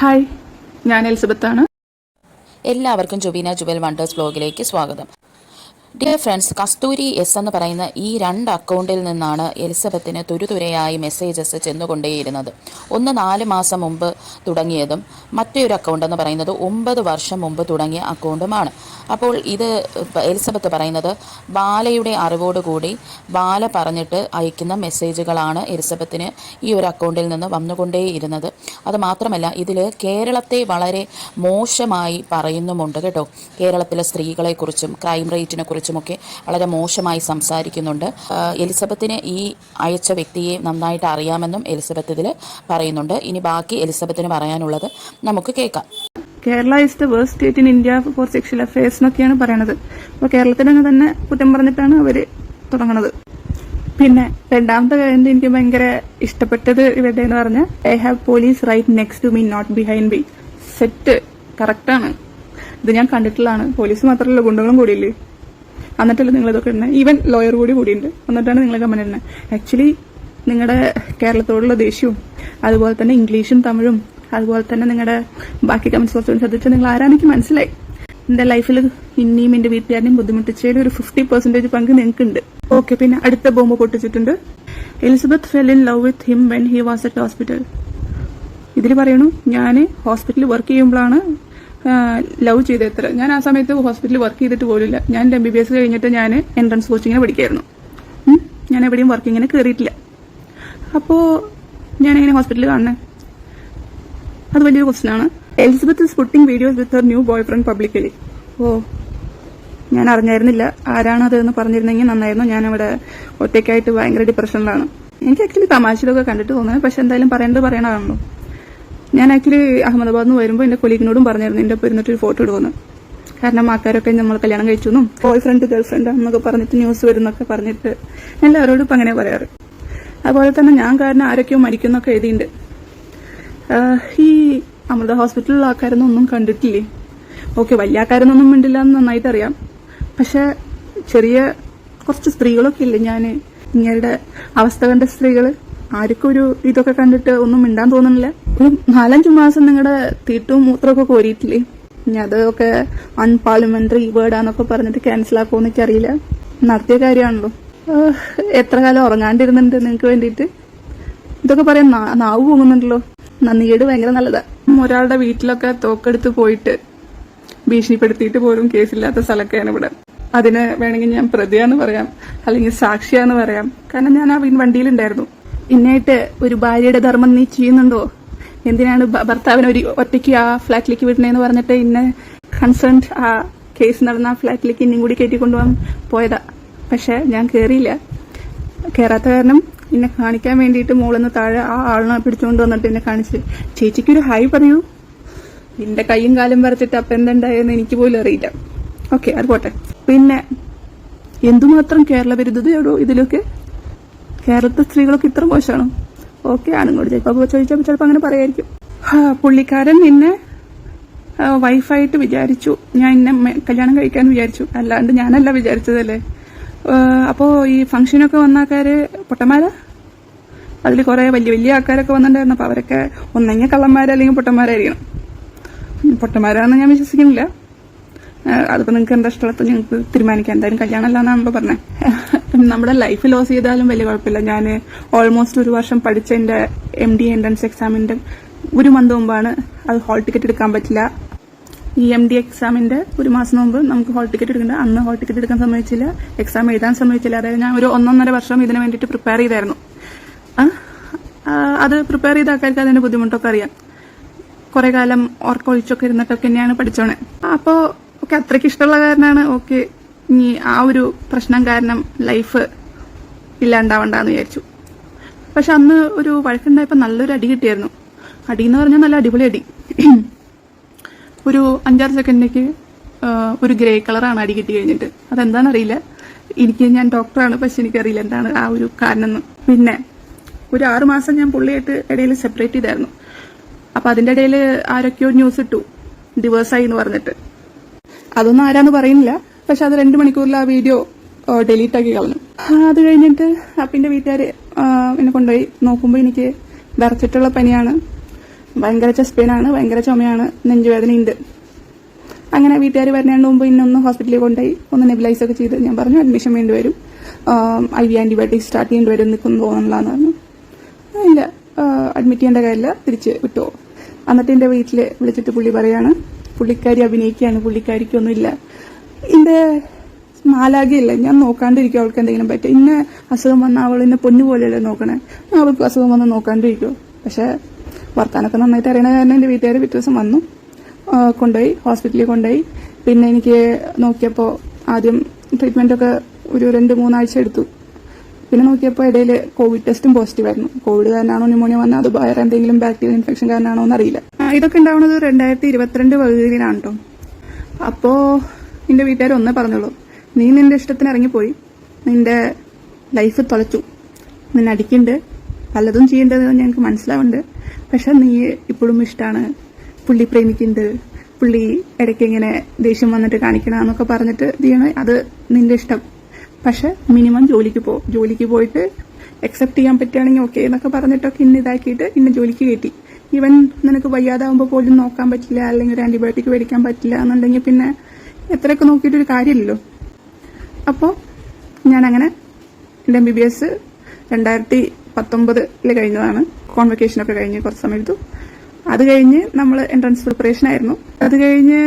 Hi ഞാൻ എലിസബത്താണ്. എല്ലാവർക്കും Jubeena ജുബൽ wonders ബ്ലോഗിലേക്ക് സ്വാഗതം. ഡിയർ ഫ്രണ്ട്സ് കസ്തൂരി എസ് എന്ന് പറയുന്ന ഈ രണ്ട് അക്കൗണ്ടിൽ നിന്നാണ് എലിസബത്തിന് തുരുതുരയായി മെസ്സേജസ് ചെന്നുകൊണ്ടേയിരുന്നത്. ഒന്ന് നാല് മാസം മുമ്പ് തുടങ്ങിയതും മറ്റൊരു അക്കൗണ്ട് എന്ന് പറയുന്നത് ഒമ്പത് വർഷം മുമ്പ് തുടങ്ങിയ അക്കൗണ്ടുമാണ്. അപ്പോൾ ഇത് എലിസബത്ത് പറയുന്നത് ബാലയുടെ അറിവോടുകൂടി ബാല പറഞ്ഞിട്ട് അയക്കുന്ന മെസ്സേജുകളാണ് എലിസബത്തിന് ഈ ഒരു അക്കൗണ്ടിൽ നിന്ന് വന്നുകൊണ്ടേയിരുന്നത്. അതുമാത്രമല്ല ഇതിൽ കേരളത്തെ വളരെ മോശമായി പറയുന്നുമുണ്ട് കേട്ടോ. കേരളത്തിലെ സ്ത്രീകളെക്കുറിച്ചും ക്രൈം റേറ്റിനെ കുറിച്ചുമൊക്കെ വളരെ മോശമായി സംസാരിക്കുന്നുണ്ട്. എലിസബത്തിന് ഈ അയച്ച വ്യക്തിയെ നന്നായിട്ട് അറിയാമെന്നും എലിസബത്ത് ഇതിൽ പറയുന്നുണ്ട്. ഇനി ബാക്കി എലിസബത്തിന് പറയാനുള്ളത് നമുക്ക് കേൾക്കാം. Kerala is the worst state in India for sexual affairs എന്നൊക്കെയാണ് പറയണത്. അപ്പോൾ കേരളത്തിനങ്ങ് തന്നെ കുറ്റം പറഞ്ഞിട്ടാണ് അവർ തുടങ്ങണത്. പിന്നെ രണ്ടാമത്തെ കാര്യം എനിക്ക് ഭയങ്കര ഇഷ്ടപ്പെട്ടത് ഇവിടെ എന്ന് പറഞ്ഞാൽ I have police right next to me not behind me set കറക്റ്റാണ് ഇത് ഞാൻ കണ്ടിട്ടുള്ളതാണ്. പോലീസ് മാത്രമല്ല ഗുണ്ടകളും കൂടിയില്ലേ? എന്നിട്ടല്ല നിങ്ങൾ ഇതൊക്കെ ഇടുന്നത് ഈവൻ ലോയർ കൂടി കൂടിയുണ്ട്. എന്നിട്ടാണ് നിങ്ങൾ കമന്റ് ഇടുന്നത് ആക്ച്വലി നിങ്ങളുടെ കേരളത്തോടുള്ള ദേഷ്യവും അതുപോലെ തന്നെ ഇംഗ്ലീഷും തമിഴും അതുപോലെ തന്നെ നിങ്ങളുടെ ബാക്കി കമന്റ്സ് കുറച്ചുകൂടി ശ്രദ്ധിച്ചാൽ നിങ്ങൾ ആരാണ് മനസ്സിലായി. എന്റെ ലൈഫിൽ ഇനിയും എന്റെ വീട്ടുകാരനെയും ബുദ്ധിമുട്ടിച്ചതിൽ ഒരു ഫിഫ്റ്റി പെർസെന്റേജ് പങ്ക് നിങ്ങൾക്കുണ്ട്. ഓക്കെ പിന്നെ അടുത്ത bomb പൊട്ടിച്ചിട്ടുണ്ട്. Elizabeth fell in love with him when he was at hospital ഇതിൽ പറയണു ഞാൻ ഹോസ്പിറ്റലിൽ വർക്ക് ചെയ്യുമ്പോഴാണ് ലവ് ചെയ്തെത്ര. ഞാൻ ആ സമയത്ത് ഹോസ്പിറ്റലിൽ വർക്ക് ചെയ്തിട്ട് പോലില്ല ഞാൻ എം ബി ബി എസ് കഴിഞ്ഞിട്ട് ഞാൻ എൻട്രൻസ് കോച്ചിങ്ങിന് പഠിക്കായിരുന്നു. ഞാൻ എവിടെയും വർക്കിങ്ങിന് കയറിയിട്ടില്ല അപ്പോ ഞാൻ എങ്ങനെ ഹോസ്പിറ്റലിൽ കാണുന്നത് അത് വലിയൊരു ക്വസ്റ്റൻ ആണ്. Elizabeth is putting videos with her new boy friend publicly oh ഞാൻ അറിഞ്ഞായിരുന്നില്ല. ആരാണത് എന്ന് പറഞ്ഞിരുന്നെങ്കിൽ നന്നായിരുന്നു. ഞാൻ അവിടെ ഒറ്റയ്ക്കായിട്ട് ഭയങ്കര ഡിപ്രഷനിലാണ് എനിക്ക് ആക്ച്വലി തമാശയിലൊക്കെ കണ്ടിട്ട് തോന്നുന്നത് പക്ഷെ എന്തായാലും പറയേണ്ടത് പറയണതാണല്ലോ. ഞാൻ ആക്ച്വലി അഹമ്മദാബാദ് നിന്ന് വരുമ്പോൾ എന്റെ കൊലീഗിനോടും പറഞ്ഞിരുന്നു എന്റെ ഒപ്പം ഇരുന്നിട്ട് ഒരു ഫോട്ടോ എടുക്കുന്നു കാരണം ആൾക്കാരൊക്കെ നമ്മൾ കല്യാണം കഴിച്ചു എന്നും ബോയ് ഫ്രണ്ട് ഗേൾ ഫ്രണ്ട് എന്നൊക്കെ പറഞ്ഞിട്ട് ന്യൂസ് വരുന്നൊക്കെ പറഞ്ഞിട്ട് എല്ലാവരോടും ഇപ്പം അങ്ങനെ പറയാറ്. അതുപോലെ തന്നെ ഞാൻ കാരണം ആരൊക്കെയോ മരിക്കുന്നൊക്കെ എഴുതിയിട്ടുണ്ട് ഈ അമൃത ഹോസ്പിറ്റലിലുള്ള ആൾക്കാരൊന്നും ഒന്നും കണ്ടിട്ടില്ലേ? ഓക്കെ വലിയ ആൾക്കാരൊന്നും മിണ്ടില്ല എന്ന് നന്നായിട്ട് അറിയാം. പക്ഷെ ചെറിയ കുറച്ച് സ്ത്രീകളൊക്കെ ഇല്ലേ ഞാൻ ഇങ്ങയുടെ അവസ്ഥ കണ്ട സ്ത്രീകൾ? ആർക്കും ഒരു ഇതൊക്കെ കണ്ടിട്ട് ഒന്നും മിണ്ടാൻ തോന്നുന്നില്ല. ഒരു നാലഞ്ചു മാസം നിങ്ങളുടെ തീട്ടും മൂത്രമൊക്കെ കോരിയിട്ടില്ലേ? ഇനി അതൊക്കെ അൺപാർലമെന്ററി വേർഡാന്നൊക്കെ പറഞ്ഞിട്ട് ക്യാൻസൽ ആക്കുമെന്ന് എനിക്കറിയില്ല. നടത്തിയ കാര്യമാണല്ലോ. എത്ര കാലം ഉറങ്ങാണ്ടിരുന്നുണ്ട് നിങ്ങൾക്ക് വേണ്ടിയിട്ട്? ഇതൊക്കെ പറയാൻ നാവ് പോകുന്നുണ്ടല്ലോ നന്ദികേട് ഭയങ്കര നല്ലതാ. ഒരാളുടെ വീട്ടിലൊക്കെ തോക്കെടുത്ത് പോയിട്ട് ഭീഷണിപ്പെടുത്തിയിട്ട് പോലും കേസില്ലാത്ത സ്ഥലമൊക്കെയാണ് ഇവിടെ. അതിന് വേണമെങ്കിൽ ഞാൻ പ്രതിയാന്ന് പറയാം അല്ലെങ്കിൽ സാക്ഷിയാന്ന് പറയാം. കാരണം ഞാൻ ആ വീൻ വണ്ടിയിലുണ്ടായിരുന്നു. ഇന്നായിട്ട് ഒരു ഭാര്യയുടെ ധർമ്മം നീ ചെയ്യുന്നുണ്ടോ? എന്തിനാണ് ഭർത്താവിനെ ഒരു ഒറ്റയ്ക്ക് ആ ഫ്ലാറ്റിലേക്ക് വിടണേന്ന് പറഞ്ഞിട്ട് ഇന്ന് കൺസേൺഡ് ആ കേസ് നടന്ന ആ ഫ്ലാറ്റിലേക്ക് ഇന്നും കൂടി കയറ്റിക്കൊണ്ടുപോകാൻ പോയതാ. പക്ഷെ ഞാൻ കയറിയില്ല കയറാത്ത കാരണം എന്നെ കാണിക്കാൻ വേണ്ടിയിട്ട് മോളിന്ന് താഴെ ആ ആളിനെ പിടിച്ചുകൊണ്ട് വന്നിട്ട് എന്നെ കാണിച്ച്. ചേച്ചിക്ക് ഒരു ഹായ് പറയൂ. നിന്റെ കൈയും കാലും വരച്ചിട്ട് അപ്പം എന്തുണ്ടായെന്ന് എനിക്ക് പോലും അറിയില്ല. ഓക്കെ അത് പോട്ടെ. പിന്നെ എന്തുമാത്രം കേരള വിരുദ്ധതയോടോ ഇതിലൊക്കെ കേരളത്തിലെ സ്ത്രീകളൊക്കെ ഇത്ര മോശമാണ്? ഓക്കെ ആണുങ്ങളോട് ചിലപ്പോൾ ചോദിച്ചപ്പോൾ ചിലപ്പോൾ അങ്ങനെ പറയായിരിക്കും. പുള്ളിക്കാരൻ എന്നെ ആ, വൈഫായിട്ട് വിചാരിച്ചു. ഞാൻ എന്നെ കല്യാണം കഴിക്കാൻ വിചാരിച്ചു. അല്ലാണ്ട് ഞാനല്ല വിചാരിച്ചതല്ലേ? അപ്പോ ഈ ഫംഗ്ഷനൊക്കെ വന്ന ആൾക്കാര് പൊട്ടന്മാരാ? അതിൽ കുറെ വലിയ വലിയ ആൾക്കാരൊക്കെ വന്നിട്ടുണ്ടായിരുന്നു. അപ്പൊ അവരൊക്കെ ഒന്നെങ്കിൽ കള്ളന്മാരല്ലെങ്കിൽ പൊട്ടന്മാരായിരിക്കണം. പൊട്ടന്മാരാണെന്ന് ഞാൻ വിശ്വസിക്കുന്നില്ല. അതിപ്പോ നിങ്ങൾക്ക് എന്താ ഇഷ്ടമുള്ളത്? നിങ്ങൾക്ക് തീരുമാനിക്കാം. എന്തായാലും കല്യാണം അല്ലാന്നാണല്ലോ പറഞ്ഞേ. നമ്മുടെ ലൈഫ് ലോസ് ചെയ്താലും വലിയ കുഴപ്പമില്ല. ഞാൻ ഓൾമോസ്റ്റ് ഒരു വർഷം പഠിച്ച എന്റെ എം ഡി എൻട്രൻസ് എക്സാമിന്റെ ഒരു മന്ത് മുമ്പാണ് അത് ഹോൾ ടിക്കറ്റ് എടുക്കാൻ പറ്റില്ല. ഈ എം ഡി എക്സാമിന്റെ ഒരു മാസം മുമ്പ് നമുക്ക് ഹോൾ ടിക്കറ്റ് എടുക്കണ്ട. അന്ന് ഹോൾ ടിക്കറ്റ് എടുക്കാൻ സമ്മതിച്ചില്ല. എക്സാം എഴുതാൻ സമ്മതിച്ചില്ല. അതായത് ഞാൻ ഒരു ഒന്നൊന്നര വർഷം ഇതിനു വേണ്ടിയിട്ട് പ്രിപ്പയർ ചെയ്തായിരുന്നു. അത് പ്രിപ്പയർ ചെയ്ത ആൾക്കാർക്ക് അതിന്റെ ബുദ്ധിമുട്ടൊക്കെ അറിയാം. കുറെ കാലം ഓർക്കൊഴിച്ചൊക്കെ ഇരുന്നിട്ടൊക്കെ തന്നെയാണ് പഠിച്ചോണേ അപ്പോ ഓക്കെ അത്രയ്ക്ക് ഇഷ്ടമുള്ള കാരണമാണ് ഓക്കെ ഇനി ആ ഒരു പ്രശ്നം കാരണം ലൈഫ് ഇല്ലാണ്ടാവണ്ടെന്ന് വിചാരിച്ചു. പക്ഷെ അന്ന് ഒരു വഴക്കുണ്ടായപ്പോൾ നല്ലൊരു അടി കിട്ടിയായിരുന്നു. അടി എന്ന് പറഞ്ഞാൽ നല്ല അടിപൊളി അടി. ഒരു അഞ്ചാറ് സെക്കൻഡിലേക്ക് ഒരു ഗ്രേ കളറാണ് അടി കിട്ടി കഴിഞ്ഞിട്ട്. അതെന്താണെന്ന് അറിയില്ല എനിക്ക് ഞാൻ ഡോക്ടറാണ് പക്ഷെ എനിക്കറിയില്ല എന്താണ് ആ ഒരു കാരണം പിന്നെ ഒരു ആറു മാസം ഞാൻ പുള്ളിയായിട്ട് ഇടയിൽ സെപ്പറേറ്റ് ചെയ്തായിരുന്നു. അപ്പൊ അതിന്റെ ഇടയിൽ ആരൊക്കെയോ ന്യൂസ് ഇട്ടു. ഡിവേഴ്സായി എന്ന് പറഞ്ഞിട്ട്. അതൊന്നും ആരാന്ന് പറയുന്നില്ല. പക്ഷെ അത് രണ്ട് മണിക്കൂറിൽ ആ വീഡിയോ ഡിലീറ്റ് ആക്കി കളഞ്ഞു. അത് കഴിഞ്ഞിട്ട് അപ്പിന്റെ വീട്ടുകാർ എന്നെ കൊണ്ടുപോയി നോക്കുമ്പോൾ എനിക്ക് വിറച്ചിട്ടുള്ള പനിയാണ്. ഭയങ്കര ചെസ്റ്റ് പെയിൻ ആണ് ഭയങ്കര ചുമയാണ് നെഞ്ചുവേദനയുണ്ട് അങ്ങനെ വീട്ടുകാർ വരുന്നതിന് മുമ്പ് ഇന്നൊന്ന് ഹോസ്പിറ്റലിൽ കൊണ്ടുപോയി ഒന്ന് നെബിലൈസ് ഒക്കെ ചെയ്ത് ഞാൻ പറഞ്ഞു അഡ്മിഷൻ വേണ്ടി വരും. ഐ വി ആന്റിബയോട്ടിക് സ്റ്റാർട്ട് ചെയ്യേണ്ടി വരും നിൽക്കുന്നു തോന്നുന്നതാണ് പറഞ്ഞു. ഇല്ല. അഡ്മിറ്റ് ചെയ്യേണ്ട കാര്യമില്ല. തിരിച്ച് വിട്ടോ എന്നിട്ട് എന്റെ വീട്ടിൽ വിളിച്ചിട്ട് പുള്ളി പറയാണ് പുള്ളിക്കാരി അഭിനയിക്കുകയാണ്. പുള്ളിക്കാരിക്കൊന്നുമില്ല. ഇന്റെ മാലാകയല്ല ഞാൻ നോക്കാണ്ടിരിക്കും അവൾക്ക് എന്തെങ്കിലും പറ്റും ഇന്ന അസുഖം വന്ന അവൾ ഇന്നെ പൊന്നു പോലെയല്ലേ നോക്കണേ? അവൾക്ക് അസുഖം വന്ന് നോക്കാണ്ടിരിക്കും പക്ഷെ വർത്താനൊക്കെ നന്നായിട്ട് അറിയണ കാരണം എന്റെ വീട്ടുകാർ പിറ്റേ ദിവസം വന്നു. കൊണ്ടുപോയി. ഹോസ്പിറ്റലിൽ കൊണ്ടുപോയി. പിന്നെ എനിക്ക് നോക്കിയപ്പോൾ ആദ്യം ട്രീറ്റ്മെന്റ് ഒക്കെ ഒരു രണ്ട് മൂന്നാഴ്ച എടുത്തു. പിന്നെ നോക്കിയപ്പോൾ ഇടയിൽ കോവിഡ് ടെസ്റ്റും പോസിറ്റീവ് ആയിരുന്നു. കോവിഡ് കാരണമാണോ ന്യൂമോണിയ വന്നത്? അത് വേറെ എന്തെങ്കിലും ബാക്ടീരിയൽ ഇൻഫെക്ഷൻ കാരണമാണോ എന്നറിയില്ല. ഇതൊക്കെ ഉണ്ടാവുന്നത് രണ്ടായിരത്തി ഇരുപത്തിരണ്ട് പകുതിയിലാണ് കേട്ടോ അപ്പോൾ നിന്റെ വീട്ടുകാർ ഒന്നേ പറഞ്ഞോളൂ. നീ നിന്റെ ഇഷ്ടത്തിന് ഇറങ്ങിപ്പോയി. നിന്റെ ലൈഫ് തുളച്ചു നിന്നെ അടിക്കുന്നുണ്ട് പലതും ചെയ്യേണ്ടത് ഞങ്ങൾക്ക് മനസ്സിലാവുന്നുണ്ട്. പക്ഷെ നീ ഇപ്പോഴും ഇഷ്ടമാണ് പുള്ളി പ്രേമിക്കുന്നുണ്ട് പുള്ളി ഇടയ്ക്ക് ഇങ്ങനെ ദേഷ്യം വന്നിട്ട് കാണിക്കണം എന്നൊക്കെ പറഞ്ഞിട്ട് ചെയ്യണ അത് നിന്റെ ഇഷ്ടം. പക്ഷെ മിനിമം ജോലിക്ക് പോ. ജോലിക്ക് പോയിട്ട് അക്സെപ്റ്റ് ചെയ്യാൻ പറ്റുകയാണെങ്കിൽ ഓക്കെ എന്നൊക്കെ പറഞ്ഞിട്ടൊക്കെ ഇന്ന് ഇതാക്കിയിട്ട് ഇന്ന് ജോലിക്ക് കയറ്റി. ഈവൻ നിനക്ക് വയ്യാതാവുമ്പോൾ പോലും നോക്കാൻ പറ്റില്ല അല്ലെങ്കിൽ ഒരു ആന്റിബയോട്ടിക് മേടിക്കാൻ പറ്റില്ല എന്നുണ്ടെങ്കിൽ പിന്നെ എത്രയൊക്കെ നോക്കിയിട്ട് ഒരു കാര്യമില്ലല്ലോ. അപ്പോൾ ഞാനങ്ങനെ എന്റെ എം ബി ബി എസ് രണ്ടായിരത്തി പത്തൊമ്പതിൽ കഴിഞ്ഞതാണ്. കോൺവെക്കേഷനൊക്കെ കഴിഞ്ഞ് കുറച്ച് സമയം എടുത്തു. അത് കഴിഞ്ഞ് നമ്മൾ എൻട്രൻസ് പ്രിപ്പറേഷൻ ആയിരുന്നു. അത് കഴിഞ്ഞ്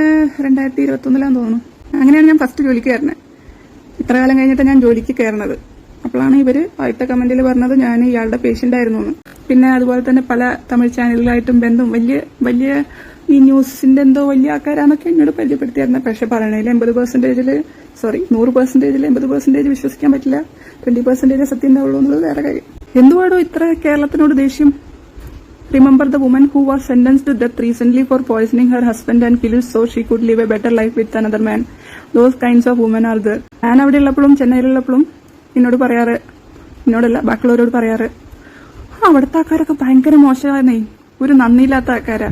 രണ്ടായിരത്തി ഇരുപത്തൊന്നിലാന്ന് തോന്നുന്നു. അങ്ങനെയാണ് ഞാൻ ഫസ്റ്റ് ജോലിക്ക് കയറുന്നത്. ഇത്ര കാലം കഴിഞ്ഞിട്ട് ഞാൻ ജോലിക്ക് കയറുന്നത്. അപ്പോഴാണ് ഇവർ ആദ്യത്തെ കമന്റിൽ പറഞ്ഞത് ഞാൻ ഇയാളുടെ പേഷ്യന്റ് ആയിരുന്നു എന്ന്. പിന്നെ അതുപോലെ തന്നെ പല തമിഴ് ചാനലുകളായിട്ടും ബന്ധം വലിയ വലിയ ഈ ന്യൂസിന്റെ എന്തോ വലിയ ആൾക്കാരാണൊക്കെ എന്നോട് പരിചയപ്പെടുത്തിയായിരുന്നു. പക്ഷെ പറയണതിൽ എൺപത് പെർസെന്റേജിൽ സോറി നൂറ് പെർസെന്റേജിൽ എൺപത് പെർസെന്റേജ് വിശ്വസിക്കാൻ പറ്റില്ല. ട്വന്റി പെർസെന്റേജ് സത്യം ഉണ്ടാവുള്ളൂ എന്നുള്ളത് വേറെ കാര്യം. എന്തുവാടോ ഇത്ര കേരളത്തിനോട് ദേഷ്യം? Remember the woman who was sentenced to death recently for poisoning her husband and killed so she could live a better life with another man. Those kinds of women are there. ഞാൻ അവിടെ ഉള്ളപ്പോഴും ചെന്നൈയിലുള്ളപ്പോഴും എന്നോട് പറയാറ്. എന്നോടല്ല ബാക്കിയുള്ളവരോട് പറയാറ്. "ആ, അവിടുത്തെ ആൾക്കാരൊക്കെ ഭയങ്കര മോശമായിരുന്നേ. ഒരു നന്ദിയില്ലാത്ത ആൾക്കാരാ.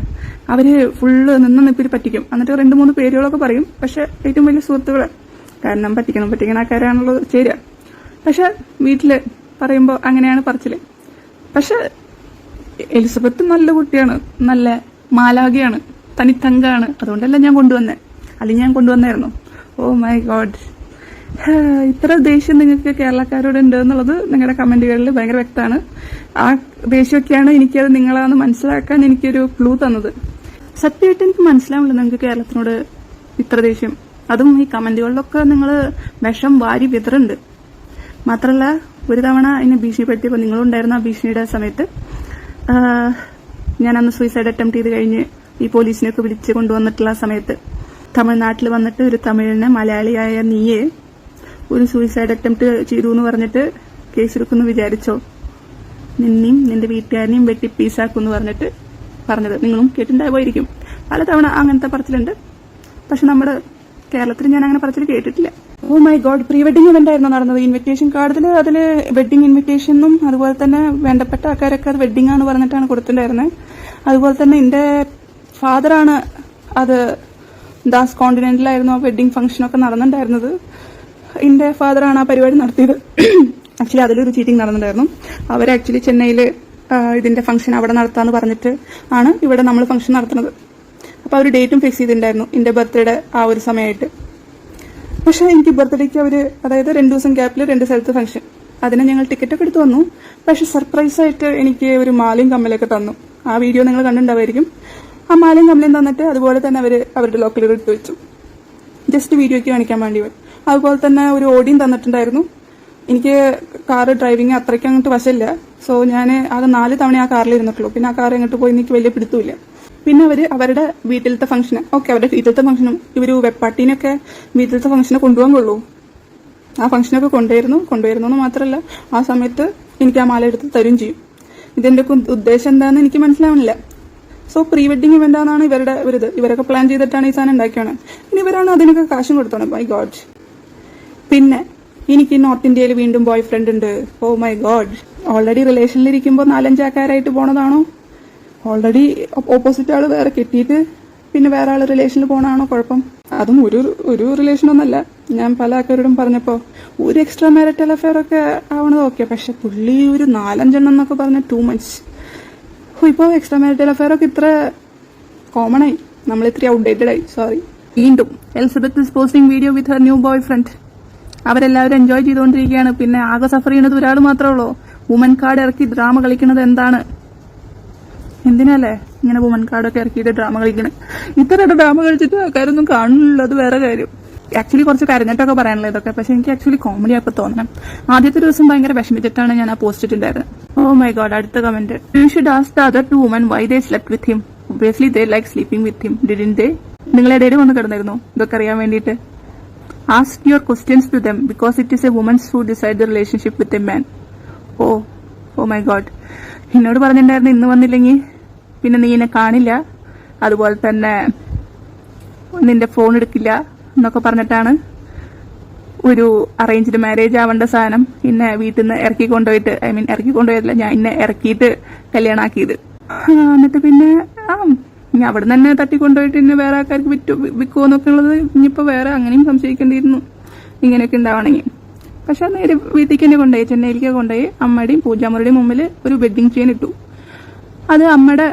അവർ ഫുള്ള് നിന്ന് നിപ്പിൽ പറ്റിക്കും. എന്നിട്ട് രണ്ട് മൂന്ന് പേരുകളൊക്കെ പറയും. പക്ഷെ ഏറ്റവും വലിയ സുഹൃത്തുക്കൾ. കാരണം പറ്റിക്കണം പറ്റിക്കണ ആൾക്കാരാണുള്ളത് ചേരുക. പക്ഷെ വീട്ടിൽ പറയുമ്പോ അങ്ങനെയാണ് പറച്ചിൽ. പക്ഷെ എലിസബത്ത് നല്ല കുട്ടിയാണ്. നല്ല മാലാകയാണ് തനിത്തങ്കാണ്. അതുകൊണ്ടല്ല ഞാൻ കൊണ്ടുവന്നേ. അല്ലെങ്കിൽ ഞാൻ കൊണ്ടുവന്നായിരുന്നു. ഓ മൈ ഗോഡ് ഇത്ര ദേഷ്യം നിങ്ങൾക്ക് കേരളക്കാരോട് ഉണ്ട് എന്നുള്ളത് നിങ്ങളുടെ കമന്റുകളിൽ ഭയങ്കര വ്യക്തമാണ്. ആ ദേഷ്യമൊക്കെയാണ് എനിക്കത് നിങ്ങളാന്ന് മനസ്സിലാക്കാൻ എനിക്കൊരു ക്ലൂ തന്നത്. സത്യമായിട്ട് എനിക്ക് മനസ്സിലാവില്ല നിങ്ങൾക്ക് കേരളത്തിനോട് ഇത്ര ദേഷ്യം. അതും ഈ കമന്റുകളിലൊക്കെ നിങ്ങൾ വിഷം വാരി വിതറുണ്ട് മാത്രമല്ല ഒരു തവണ എന്നെ ഭീഷണിപ്പെടുത്തിയപ്പോൾ നിങ്ങളുണ്ടായിരുന്ന ആ ഭീഷണിയുടെ സമയത്ത് ഞാൻ അന്ന് സൂയിസൈഡ് അറ്റംപ്റ്റ് ചെയ്ത് കഴിഞ്ഞ് ഈ പോലീസിനെയൊക്കെ വിളിച്ച് കൊണ്ടുവന്നിട്ടുള്ള സമയത്ത് തമിഴ്നാട്ടിൽ വന്നിട്ട് ഒരു തമിഴിനെ മലയാളിയായ നീയെ ഒരു സൂയിസൈഡ് അറ്റംപ്റ്റ് ചെയ്തു എന്ന് പറഞ്ഞിട്ട് കേസെടുക്കുമെന്ന് വിചാരിച്ചോ? നിന്നെയും നിന്റെ വീട്ടുകാരനെയും വെട്ടി പീസാക്കുമെന്ന് പറഞ്ഞിട്ട് പറഞ്ഞത്. നിങ്ങളും കേട്ടിട്ടുണ്ടാവുമായിരിക്കും. പലതവണ അങ്ങനത്തെ പറച്ചിലുണ്ട്. പക്ഷെ നമ്മുടെ കേരളത്തിൽ ഞാൻ അങ്ങനെ പറച്ചിൽ കേട്ടിട്ടില്ല. ഓ my god pre wedding event ആയിരുന്നു നടന്നത്. ഇൻവിറ്റേഷൻ കാർഡിൽ അതിൽ വെഡിങ് ഇൻവിറ്റേഷനും അതുപോലെ തന്നെ വേണ്ടപ്പെട്ട ആൾക്കാരൊക്കെ അത് വെഡിങ് ആണ് പറഞ്ഞിട്ടാണ് കൊടുത്തിട്ടുണ്ടായിരുന്നത് അതുപോലെ തന്നെ എന്റെ ഫാദറാണ് അത് ദാസ് കോണ്ടിനെന്റിലായിരുന്നു ആ വെഡിങ് ഫംഗ്ഷനൊക്കെ നടന്നിട്ടുണ്ടായിരുന്നത്. എന്റെ ഫാദറാണ് ആ പരിപാടി നടത്തിയത്. ആക്ച്വലി അതിലൊരു ചീറ്റിംഗ് നടന്നിട്ടുണ്ടായിരുന്നു. അവർ ആക്ച്വലി ചെന്നൈയിൽ ഇതിന്റെ ഫംഗ്ഷൻ അവിടെ നടത്താന്ന് പറഞ്ഞിട്ട് ആണ് ഇവിടെ നമ്മൾ ഫംഗ്ഷൻ നടത്തുന്നത്. അപ്പൊ അവർ ഡേറ്റും ഫിക്സ് ചെയ്തിട്ടുണ്ടായിരുന്നു എന്റെ ബർത്ത്ഡേയുടെ ആ ഒരു സമയമായിട്ട് പക്ഷെ എനിക്ക് ബർത്ത്ഡേക്ക് അവർ അതായത് രണ്ടു ദിവസം ഗ്യാപ്പിൽ രണ്ട് സ്ഥലത്ത് ഫംഗ്ഷൻ. അതിന് ഞങ്ങൾ ടിക്കറ്റ് ഒക്കെ എടുത്തു വന്നു. പക്ഷെ സർപ്രൈസ് ആയിട്ട് എനിക്ക് ഒരു മാലയും കമ്മലൊക്കെ തന്നു. ആ വീഡിയോ നിങ്ങൾ കണ്ടിട്ടുണ്ടാവായിരിക്കും ആ മാലയും കമ്മലും തന്നിട്ട് അതുപോലെ തന്നെ അവർ അവരുടെ ലോക്കലിൽ എടുത്തു വെച്ചു. ജസ്റ്റ് വീഡിയോയ്ക്ക് കാണിക്കാൻ വേണ്ടി അതുപോലെ തന്നെ ഒരു ഓടിയും തന്നിട്ടുണ്ടായിരുന്നു. എനിക്ക് കാർ ഡ്രൈവിങ് അത്രയ്ക്ക് അങ്ങോട്ട് വശമില്ല. സോ ഞാൻ ആകെ നാല് തവണ ആ കാറിൽ ഇരുന്നിട്ടുള്ളൂ. പിന്നെ ആ കാർ അങ്ങോട്ട് പോയി എനിക്ക് വലിയ പിടുത്തമില്ല പിന്നെ അവർ അവരുടെ വീട്ടിലത്തെ ഫംഗ്ഷന് ഓക്കെ അവരുടെ വീട്ടിലത്തെ ഫംഗ്ഷനും ഇവർ വെപ്പാട്ടീനൊക്കെ വീട്ടിലത്തെ ഫംഗ്ഷനെ കൊണ്ടുപോകാൻ കൊള്ളൂ ആ ഫംഗ്ഷനൊക്കെ കൊണ്ടുവരുന്നു. കൊണ്ടുവരുന്നു എന്ന് മാത്രമല്ല ആ സമയത്ത് എനിക്ക് ആ മാല എടുത്ത് തരും ചെയ്യും. ഇതിന്റെ ഉദ്ദേശം എന്താണെന്ന് എനിക്ക് മനസ്സിലാവണില്ല. സോ പ്രീ വെഡിങ് ഇവന്റ് ആണെന്നാണ് ഇവരുടെ ഒരു ഇവരൊക്കെ പ്ലാൻ ചെയ്തിട്ടാണ് ഈ സാധനം ഉണ്ടാക്കിയാണ്. ഇനി ഇവരാണ് അതിനൊക്കെ കാശും കൊടുത്തോണം. ബൈ ഗോഡ് പിന്നെ എനിക്ക് നോർത്ത് ഇന്ത്യയിൽ വീണ്ടും ബോയ് ഫ്രണ്ട് ഉണ്ട് ഓ മൈ ഗോഡ് ഓൾറെഡി റിലേഷനിലിരിക്കുമ്പോൾ നാലഞ്ചാക്കാരായിട്ട് പോണതാണോ? ഓൾറെഡി ഓപ്പോസിറ്റ് ആൾ വേറെ കിട്ടിയിട്ട് പിന്നെ വേറെ ആൾ റിലേഷനിൽ പോണാണോ കുഴപ്പം? അതും ഒരു ഒരു റിലേഷനൊന്നല്ല ഞാൻ പല ആൾക്കാരോടും പറഞ്ഞപ്പോ ഒരു എക്സ്ട്രാ മാരിറ്റൽ അഫെയർ ഒക്കെ ആവണത് ഓക്കെ പക്ഷെ പുള്ളി ഒരു നാലഞ്ചെണ്ണം എന്നൊക്കെ പറഞ്ഞ ടു മച്ച് ഇപ്പോൾ എക്സ്ട്രാ മാരിറ്റൽ അഫെയർ ഒക്കെ ഇത്ര കോമൺ ആയി. നമ്മൾ ഇത്ര ഔട്ട്ഡേറ്റഡ് ആയി. സോറി വീണ്ടും Elizabeth is posting video with her new boy friend അവരെല്ലാവരും എൻജോയ് ചെയ്തുകൊണ്ടിരിക്കുകയാണ്. പിന്നെ ആകെ സഫർ ചെയ്യുന്നത് ഒരാൾ മാത്രമേ ഉള്ളൂ. വുമൻ കാർഡ് ഇറക്കി ഡ്രാമ കളിക്കുന്നത് എന്താണ്? എന്തിനല്ലേ ഇങ്ങനെ വുമൻ കാർഡൊക്കെ ഇറക്കിയിട്ട് ഡ്രാമ കളിക്കണേ? ഇത്രയുടെ ഡ്രാമ കളിച്ചിട്ട് ആൾക്കാരൊന്നും കാണുന്നില്ല. അത് വേറെ കാര്യം. ആക്ച്വലി കുറച്ച് കരഞ്ഞിട്ടൊക്കെ പറയാനുള്ളത് ഇതൊക്കെ. പക്ഷെ എനിക്ക് ആക്ച്വലി കോമഡി ആയപ്പോൾ തോന്നണം. ആദ്യത്തെ ദിവസം ഭയങ്കര വിഷമിച്ചിട്ടാണ് ഞാൻ ആ പോസ്റ്റ് ഇട്ടിട്ടുണ്ടായിരുന്നത്. ഓ മൈ ഗോഡ് അടുത്ത comment you should ask the other two woman why they slept with him obviously they like sleeping with him didn't they നിങ്ങളെ ഇടയിൽ വന്ന് കിടന്നിരുന്നു? ഇതൊക്കെ അറിയാൻ വേണ്ടിയിട്ട്. Ask your questions to them because it is a woman who decide the relationship with a man. Oh oh my god എന്നോട് പറഞ്ഞിട്ടുണ്ടായിരുന്നു ഇന്ന് വന്നില്ലെങ്കിൽ പിന്നെ നീ എന്നെ കാണില്ല. അതുപോലെ തന്നെ നിന്റെ ഫോൺ എടുക്കില്ല എന്നൊക്കെ പറഞ്ഞിട്ടാണ് ഒരു അറേഞ്ച്ഡ് മാരേജ് ആവേണ്ട സാധനം എന്നെ വീട്ടിൽ നിന്ന് ഇറക്കി കൊണ്ടുപോയിട്ട് ഐ മീൻ ഇറക്കി കൊണ്ടുപോയിട്ടില്ല ഞാൻ എന്നെ ഇറക്കിയിട്ട് കല്യാണാക്കിയത് എന്നിട്ട് പിന്നെ ആ ഇനി അവിടെ നിന്ന് തന്നെ തട്ടിക്കൊണ്ടുപോയിട്ട് ഇന്നെ വേറെ ആൾക്കാർക്ക് വിറ്റു വിൽക്കുമോ എന്നൊക്കെ ഉള്ളത് ഇനിയിപ്പോൾ വേറെ അങ്ങനെയും സംശയിക്കേണ്ടിയിരുന്നു. ഇങ്ങനെയൊക്കെ ഉണ്ടാവണമെങ്കിൽ. പക്ഷെ നേരെ വീട്ടിലേക്ക് തന്നെ കൊണ്ടുപോയി ചെന്നൈയിലേക്ക് കൊണ്ടുപോയി അമ്മയുടെയും പൂജാമുറിയുടെയും മുമ്പിൽ ഒരു വെഡ്ഡിങ് ചെയിൻ ഇട്ടു. അത് അമ്മയുടെ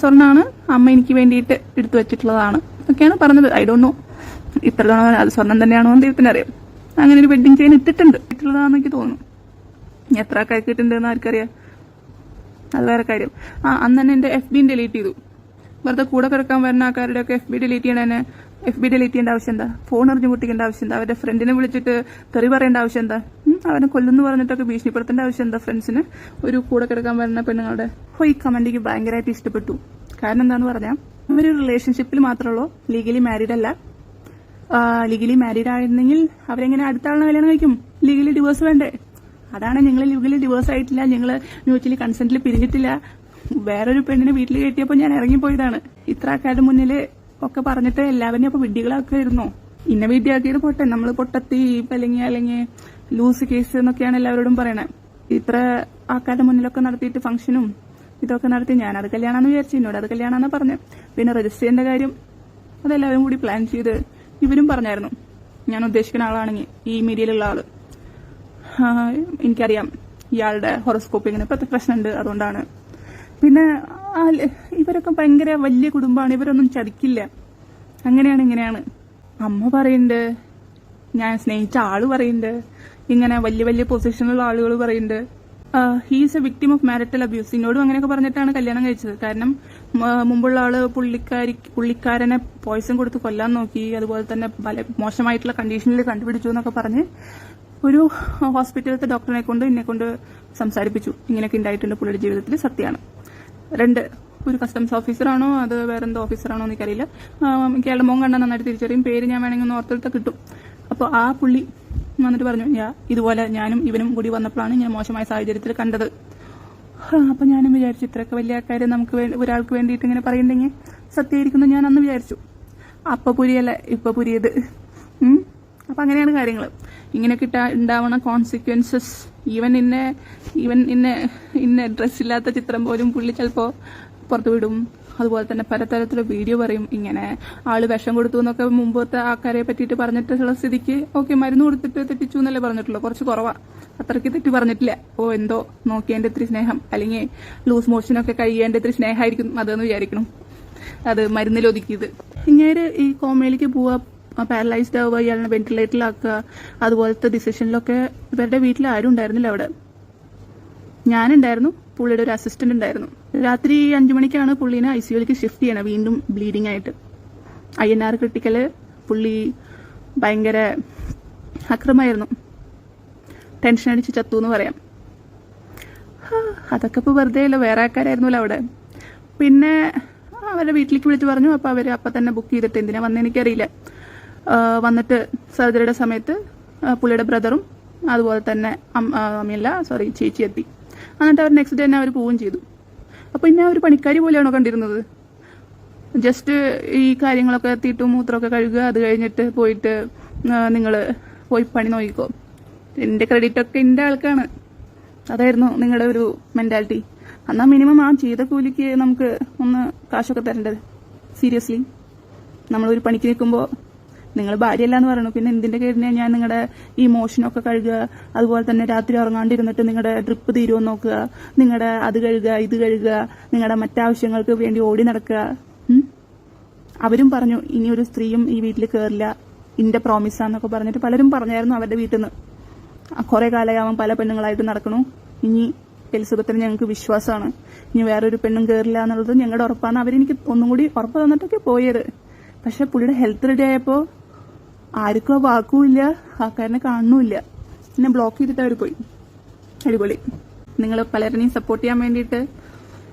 സ്വർണമാണ് അമ്മ എനിക്ക് വേണ്ടിയിട്ട് എടുത്തു വെച്ചിട്ടുള്ളതാണ്. ഒക്കെയാണ് പറഞ്ഞത്. ഐ ഡോണ്ട് നോ ഇത്ര തവണ അത് സ്വർണം തന്നെയാണോ എന്ന് ദൈവത്തിന് അറിയാം. അങ്ങനെ ഒരു വെഡ്ഡിങ് ചെയിൻ ഇട്ടിട്ടുണ്ട്. ഇട്ടുള്ളതാണെന്ന് എനിക്ക് തോന്നുന്നു. എത്ര ആൾക്കാർക്ക് ഇട്ടിട്ടുണ്ടെന്ന് ആർക്കറിയാം? അത് വേറെ കാര്യം. ആ അന്ന് തന്നെ എന്റെ എഫ് ബിയും ഡിലീറ്റ് ചെയ്തു. വെറുതെ കൂടെ പിറക്കാൻ വരുന്ന ആൾക്കാരുടെ ഒക്കെ എഫ് ബി ഡിലീറ്റ് ചെയ്യണേനെ എഫ് ബി ഡിലീറ്റ് ചെയ്യേണ്ട ആവശ്യം എന്താ? ഫോൺ എറിഞ്ഞു പൊട്ടിക്കേണ്ട ആവശ്യം എന്താ? അവരുടെ ഫ്രണ്ടിനെ വിളിച്ചിട്ട് തെറി പറയേണ്ട ആവശ്യം എന്താ? അവനെ കൊല്ലുന്നു പറഞ്ഞിട്ടൊക്കെ ഭീഷണിപ്പെടുത്തേണ്ട ആവശ്യം എന്താ ഫ്രണ്ട്സിന് ഒരു കൂടെ കിടക്കാൻ വരുന്ന പെണ്ണുങ്ങളുടെ ഈ കമന്റ് എനിക്ക് ഭയങ്കരമായിട്ട് ഇഷ്ടപ്പെട്ടു. കാരണം എന്താന്ന് പറഞ്ഞാൽ ഒരു റിലേഷൻഷിപ്പിൽ മാത്രമുള്ളൂ ലീഗലി മാരീഡ് അല്ല. ലീഗലി മാരീഡ് ആയിരുന്നെങ്കിൽ അവരെങ്ങനെ അടുത്ത ആളിനെ കല്യാണം കഴിക്കും? ലീഗലി ഡിവോഴ്സ് വേണ്ടേ? അതാണ് ഞങ്ങൾ ലീഗലി ഡിവോഴ്സ് ആയിട്ടില്ല. ഞങ്ങൾ മ്യൂച്വലി കൺസെന്റിൽ പിരിഞ്ഞിട്ടില്ല. വേറൊരു പെണ്ണിനെ വീട്ടിൽ കയറ്റിയപ്പോൾ ഞാൻ ഇറങ്ങിപ്പോയതാണ്. ഇത്ര ആൾക്കാരുടെ മുന്നിൽ ഒക്കെ പറഞ്ഞിട്ട് എല്ലാവരെയും അപ്പൊ വിഡ്ഢികളാക്കുമായിരുന്നു. ഇന്ന വിദ്യാർത്ഥിയുടെ പൊട്ടെ നമ്മൾ പൊട്ടത്തി അല്ലെങ്കിൽ അല്ലെങ്കിൽ ലൂസ് കേസ് എന്നൊക്കെയാണ് എല്ലാവരോടും പറയണത്. ഇത്ര ആൾക്കാരുടെ മുന്നിലൊക്കെ നടത്തിയിട്ട് ഫംഗ്ഷനും ഇതൊക്കെ നടത്തി ഞാൻ അത് കല്യാണമെന്ന് വിചാരിച്ചു എന്നോട് അത് കല്യാണമെന്ന് പറഞ്ഞു. പിന്നെ ചെയ്യേണ്ട കാര്യം അതെല്ലാവരും കൂടി പ്ലാൻ ചെയ്ത് ഇവരും പറഞ്ഞായിരുന്നു. ഞാൻ ഉദ്ദേശിക്കുന്ന ആളാണെങ്കിൽ ഈ മീഡിയയിലുള്ള ആൾ. എനിക്കറിയാം ഇയാളുടെ ഹൊറോസ്കോപ്പ് ഇങ്ങനെ പ്രശ്നമുണ്ട് അതുകൊണ്ടാണ് പിന്നെ ഇവരൊക്കെ ഭയങ്കര വലിയ കുടുംബമാണ്. ഇവരൊന്നും ചതിക്കില്ല. അങ്ങനെയാണ് ഇങ്ങനെയാണ്. അമ്മ പറയുന്നുണ്ട് ഞാൻ സ്നേഹിച്ച ആൾ പറയുന്നുണ്ട് ഇങ്ങനെ വലിയ വലിയ പൊസിഷനിലുള്ള ആളുകൾ പറയുന്നുണ്ട് he's a victim of marital abuse എന്നോടും അങ്ങനെയൊക്കെ പറഞ്ഞിട്ടാണ് കല്യാണം കഴിച്ചത്. കാരണം മുമ്പുള്ള ആൾ പുള്ളിക്കാരി പുള്ളിക്കാരനെ പോയിസൺ കൊടുത്ത് കൊല്ലാൻ നോക്കി. അതുപോലെ തന്നെ പല മോശമായിട്ടുള്ള കണ്ടീഷനിൽ കണ്ടുപിടിച്ചു എന്നൊക്കെ പറഞ്ഞ് ഒരു ഹോസ്പിറ്റലിലത്തെ ഡോക്ടറിനെ കൊണ്ട് എന്നെ കൊണ്ട് സംസാരിപ്പിച്ചു. ഇങ്ങനെയൊക്കെ ഉണ്ടായിട്ടുണ്ട് പുള്ളിയുടെ ജീവിതത്തിൽ സത്യമാണ്. രണ്ട് ഒരു കസ്റ്റംസ് ഓഫീസറാണോ അത് വേറെന്തോ ഓഫീസറാണോ എനിക്കറിയില്ല. എനിക്കയാളുടെ മോൻ കണ്ടാൽ നന്നായിട്ട് തിരിച്ചറിയും. പേര് ഞാൻ വേണമെങ്കിൽ ഒന്ന് ഓർത്തെടുത്ത് കിട്ടും. അപ്പോൾ ആ പുള്ളി വന്നിട്ട് പറഞ്ഞു ഞാൻ ഇതുപോലെ ഞാനും ഇവനും കൂടി വന്നപ്പോഴാണ് ഞാൻ മോശമായ സാഹചര്യത്തിൽ കണ്ടത്. അപ്പൊ ഞാനും വിചാരിച്ചു ഇത്രയൊക്കെ വലിയ ആൾക്കാർ നമുക്ക് ഒരാൾക്ക് വേണ്ടിയിട്ട് ഇങ്ങനെ പറയണ്ടെങ്കിൽ സത്യമായിരിക്കുന്നു ഞാൻ അന്ന് വിചാരിച്ചു. അപ്പൊ പുരിയല്ല ഇപ്പൊ പുരിയത്. അപ്പൊ അങ്ങനെയാണ് കാര്യങ്ങൾ ഇങ്ങനെയൊക്കെ ഇട്ടാ- ഉണ്ടാവണ കോൺസിക്വൻസസ് ഈവൻ ഇന്നെ ഈവൻ ഇന്നെ ഇന്ന ഡ്രസ്സില്ലാത്ത ചിത്രം പോലും പുള്ളി ചിലപ്പോൾ പുറത്തു വിടും. അതുപോലെ തന്നെ പലതരത്തിലുള്ള വീഡിയോ പറയും. ഇങ്ങനെ ആൾ വിഷം കൊടുത്തു എന്നൊക്കെ മുമ്പത്തെ ആൾക്കാരെ പറ്റിയിട്ട് പറഞ്ഞിട്ടുള്ള സ്ഥിതിക്ക് ഓക്കെ മരുന്ന് കൊടുത്തിട്ട് തെറ്റിച്ചു എന്നല്ലേ പറഞ്ഞിട്ടുള്ളൂ. കുറച്ച് കുറവാണ് അത്രയ്ക്ക് തെറ്റി പറഞ്ഞിട്ടില്ല. ഓ എന്തോ നോക്കിയതിന്റെ ഇത്തിരി സ്നേഹം. അല്ലെങ്കിൽ ലൂസ് മോഷനൊക്കെ കഴിയേണ്ട ഇത്തിരി സ്നേഹമായിരിക്കും അതെന്ന് വിചാരിക്കണം. അത് മരുന്നിൽ ഒതുക്കിയത്. ഇങ്ങനെ ഈ കോമയിലേക്ക് പോവാ പാരലൈസ്ഡ് ആവുക ഇയാളിനെ വെന്റിലേറ്ററിലാക്കുക അതുപോലത്തെ ഡിസിഷനിലൊക്കെ ഇവരുടെ വീട്ടിൽ ആരും ഉണ്ടായിരുന്നില്ല അവിടെ. ഞാനുണ്ടായിരുന്നു പുള്ളിയുടെ ഒരു അസിസ്റ്റന്റ് ഉണ്ടായിരുന്നു. രാത്രി അഞ്ചു മണിക്കാണ് പുള്ളീനെ ഐ സിയുലേക്ക് ഷിഫ്റ്റ് ചെയ്യണം വീണ്ടും ബ്ലീഡിംഗ് ആയിട്ട്. ഐ എൻ ആർ ക്രിട്ടിക്കൽ പുള്ളി ഭയങ്കര അക്രമായിരുന്നു ടെൻഷൻ അടിച്ച് ചത്തു എന്ന് പറയാം. അതൊക്കെ ഇപ്പോൾ വെറുതെ അല്ല വേറെ ആൾക്കാരായിരുന്നല്ലോ അവിടെ. പിന്നെ അവരെ വീട്ടിലേക്ക് വിളിച്ച് പറഞ്ഞു അപ്പോൾ അവർ അപ്പം തന്നെ ബുക്ക് ചെയ്തിട്ട് എന്തിനാ ആ, വന്നിട്ട് സർജറിയുടെ സമയത്ത് പുള്ളിയുടെ ബ്രദറും അതുപോലെ തന്നെ അമ്മയല്ല സോറി ചേച്ചി എത്തി. എന്നിട്ട് അവർ നെക്സ്റ്റ് ഡേ തന്നെ അവർ പോവുകയും ചെയ്തു. അപ്പോൾ പിന്നെ ഒരു പണിക്കാരി പോലെയാണോ കണ്ടിരുന്നത്? ജസ്റ്റ് ഈ കാര്യങ്ങളൊക്കെ എത്തിയിട്ടും മൂത്രമൊക്കെ കഴുകുക അത് കഴിഞ്ഞിട്ട് പോയിട്ട് നിങ്ങൾ പോയി പണി നോക്കിക്കോ. എന്റെ ക്രെഡിറ്റ് ഒക്കെ എന്റെ ആൾക്കാണ്. അതായിരുന്നു നിങ്ങളുടെ ഒരു മെന്റാലിറ്റി എന്നാ മിനിമം ആ ചെയ്ത കൂലിക്ക് നമുക്ക് ഒന്ന് കാശൊക്കെ തരേണ്ടത്. സീരിയസ്ലി നമ്മളൊരു പണിക്ക് നിൽക്കുമ്പോൾ നിങ്ങൾ ഭാര്യയല്ല എന്ന് പറയണു പിന്നെ എന്തിന്റെ കേടിനെ ഞാൻ നിങ്ങളുടെ ഈ മോഷനൊക്കെ കഴുകുക? അതുപോലെ തന്നെ രാത്രി ഉറങ്ങാണ്ടിരുന്നിട്ട് നിങ്ങളുടെ ഡ്രിപ്പ് തീരുവോ നോക്കുക? നിങ്ങളുടെ അത് കഴുകുക ഇത് കഴുകുക നിങ്ങളുടെ മറ്റാവശ്യങ്ങൾക്ക് വേണ്ടി ഓടി നടക്കുക. അവരും പറഞ്ഞു ഇനി ഒരു സ്ത്രീയും ഈ വീട്ടിൽ കയറില്ല ഇന്റെ പ്രോമിസാന്നൊക്കെ പറഞ്ഞിട്ട് പലരും പറഞ്ഞായിരുന്നു അവരുടെ വീട്ടിൽ നിന്ന് കുറെ കാലയാവാൻ പല പെണ്ണുങ്ങളായിട്ട് നടക്കണു. ഇനി എലിസബത്തിന് ഞങ്ങൾക്ക് വിശ്വാസമാണ്. ഇനി വേറൊരു പെണ്ണും കയറില്ല എന്നുള്ളത് ഞങ്ങളുടെ ഉറപ്പാണ്. അവരെനിക്ക് ഒന്നും കൂടി ഉറപ്പ് തന്നിട്ടൊക്കെ പോയത്. പക്ഷെ പുള്ളിയുടെ ഹെൽത്ത് റെഡി ആയപ്പോ ആർക്കും ആ വാക്കുമില്ല ആൾക്കാരനെ കാണുന്നുമില്ല. എന്നെ ബ്ലോക്ക് ചെയ്തിട്ട് അവർ പോയി. അടിപൊളി. നിങ്ങൾ പലരെയും സപ്പോർട്ട് ചെയ്യാൻ വേണ്ടിയിട്ട്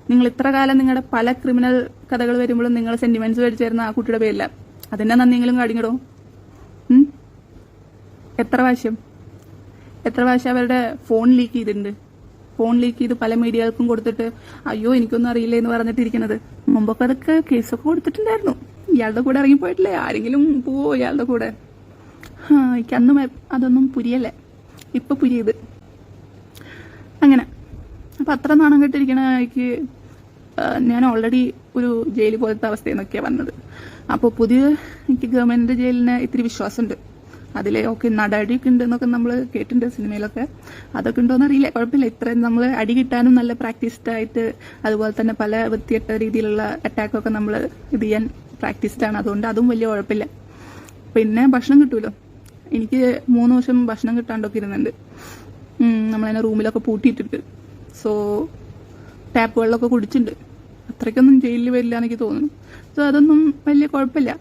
നിങ്ങൾ ഇത്ര കാലം നിങ്ങളുടെ പല ക്രിമിനൽ കഥകൾ വരുമ്പോഴും നിങ്ങൾ സെന്റിമെന്റ്സ് മേടിച്ചായിരുന്ന ആ കുട്ടിയുടെ പേരില്ല അതിന്റെ നന്ദിയെങ്കിലും കാണിക്കടോ എത്ര പ്രാവശ്യം? എത്ര പ്രാവശ്യം അവരുടെ ഫോൺ ലീക്ക് ചെയ്തിട്ടുണ്ട്? ഫോൺ ലീക്ക് ചെയ്ത് പല മീഡിയകൾക്കും കൊടുത്തിട്ട് അയ്യോ എനിക്കൊന്നും അറിയില്ല എന്ന് പറഞ്ഞിട്ടിരിക്കുന്നത് മുമ്പൊക്കെ അതൊക്കെ കേസൊക്കെ കൊടുത്തിട്ടുണ്ടായിരുന്നു. ഇയാളുടെ കൂടെ ഇറങ്ങിപ്പോയിട്ടില്ലേ? ആരെങ്കിലും പോവോ ഇയാളുടെ കൂടെ? എനിക്ക് അന്നും അതൊന്നും പുരിയല്ലേ. ഇപ്പൊ പുരിയത്. അങ്ങനെ. അപ്പൊ അത്ര നാണം കെട്ടിരിക്കണ എനിക്ക് ഞാൻ ഓൾറെഡി ഒരു ജയിലിൽ പോലത്തെ അവസ്ഥയിൽ നിന്നൊക്കെയാണ് വന്നത് അപ്പോൾ പുതിയ എനിക്ക് ഗവൺമെന്റ് ജയിലിന് ഇത്തിരി വിശ്വാസമുണ്ട്. അതിലെ ഓക്കെ നടടിയൊക്കെ ഉണ്ട് എന്നൊക്കെ നമ്മൾ കേട്ടിട്ടുണ്ട് സിനിമയിലൊക്കെ. അതൊക്കെ ഉണ്ടോന്ന് അറിയില്ല കുഴപ്പമില്ല. ഇത്രയും നമ്മൾ അടി കിട്ടാനും നല്ല പ്രാക്ടീസ്ഡ് ആയിട്ട് അതുപോലെ തന്നെ പല വൃത്തികെട്ട രീതിയിലുള്ള അറ്റാക്കൊക്കെ നമ്മൾ ഇത് ചെയ്യാൻ പ്രാക്ടീസ്ഡ് ആണ്. അതുകൊണ്ട് അതും വലിയ കുഴപ്പമില്ല. പിന്നെ ഭക്ഷണം കിട്ടുമല്ലോ എനിക്ക് മൂന്ന് ദിവസം ഭക്ഷണം കിട്ടാണ്ടൊക്കെ ഇരുന്നുണ്ട്. നമ്മളതിനെ റൂമിലൊക്കെ പൂട്ടിയിട്ടിട്ട്. സോ ടാപ്പ് വെള്ളമൊക്കെ കുടിച്ചിട്ടുണ്ട് അത്രയ്ക്കൊന്നും ജയിലിൽ വരില്ല എനിക്ക് തോന്നുന്നു. സോ അതൊന്നും വലിയ കുഴപ്പമില്ല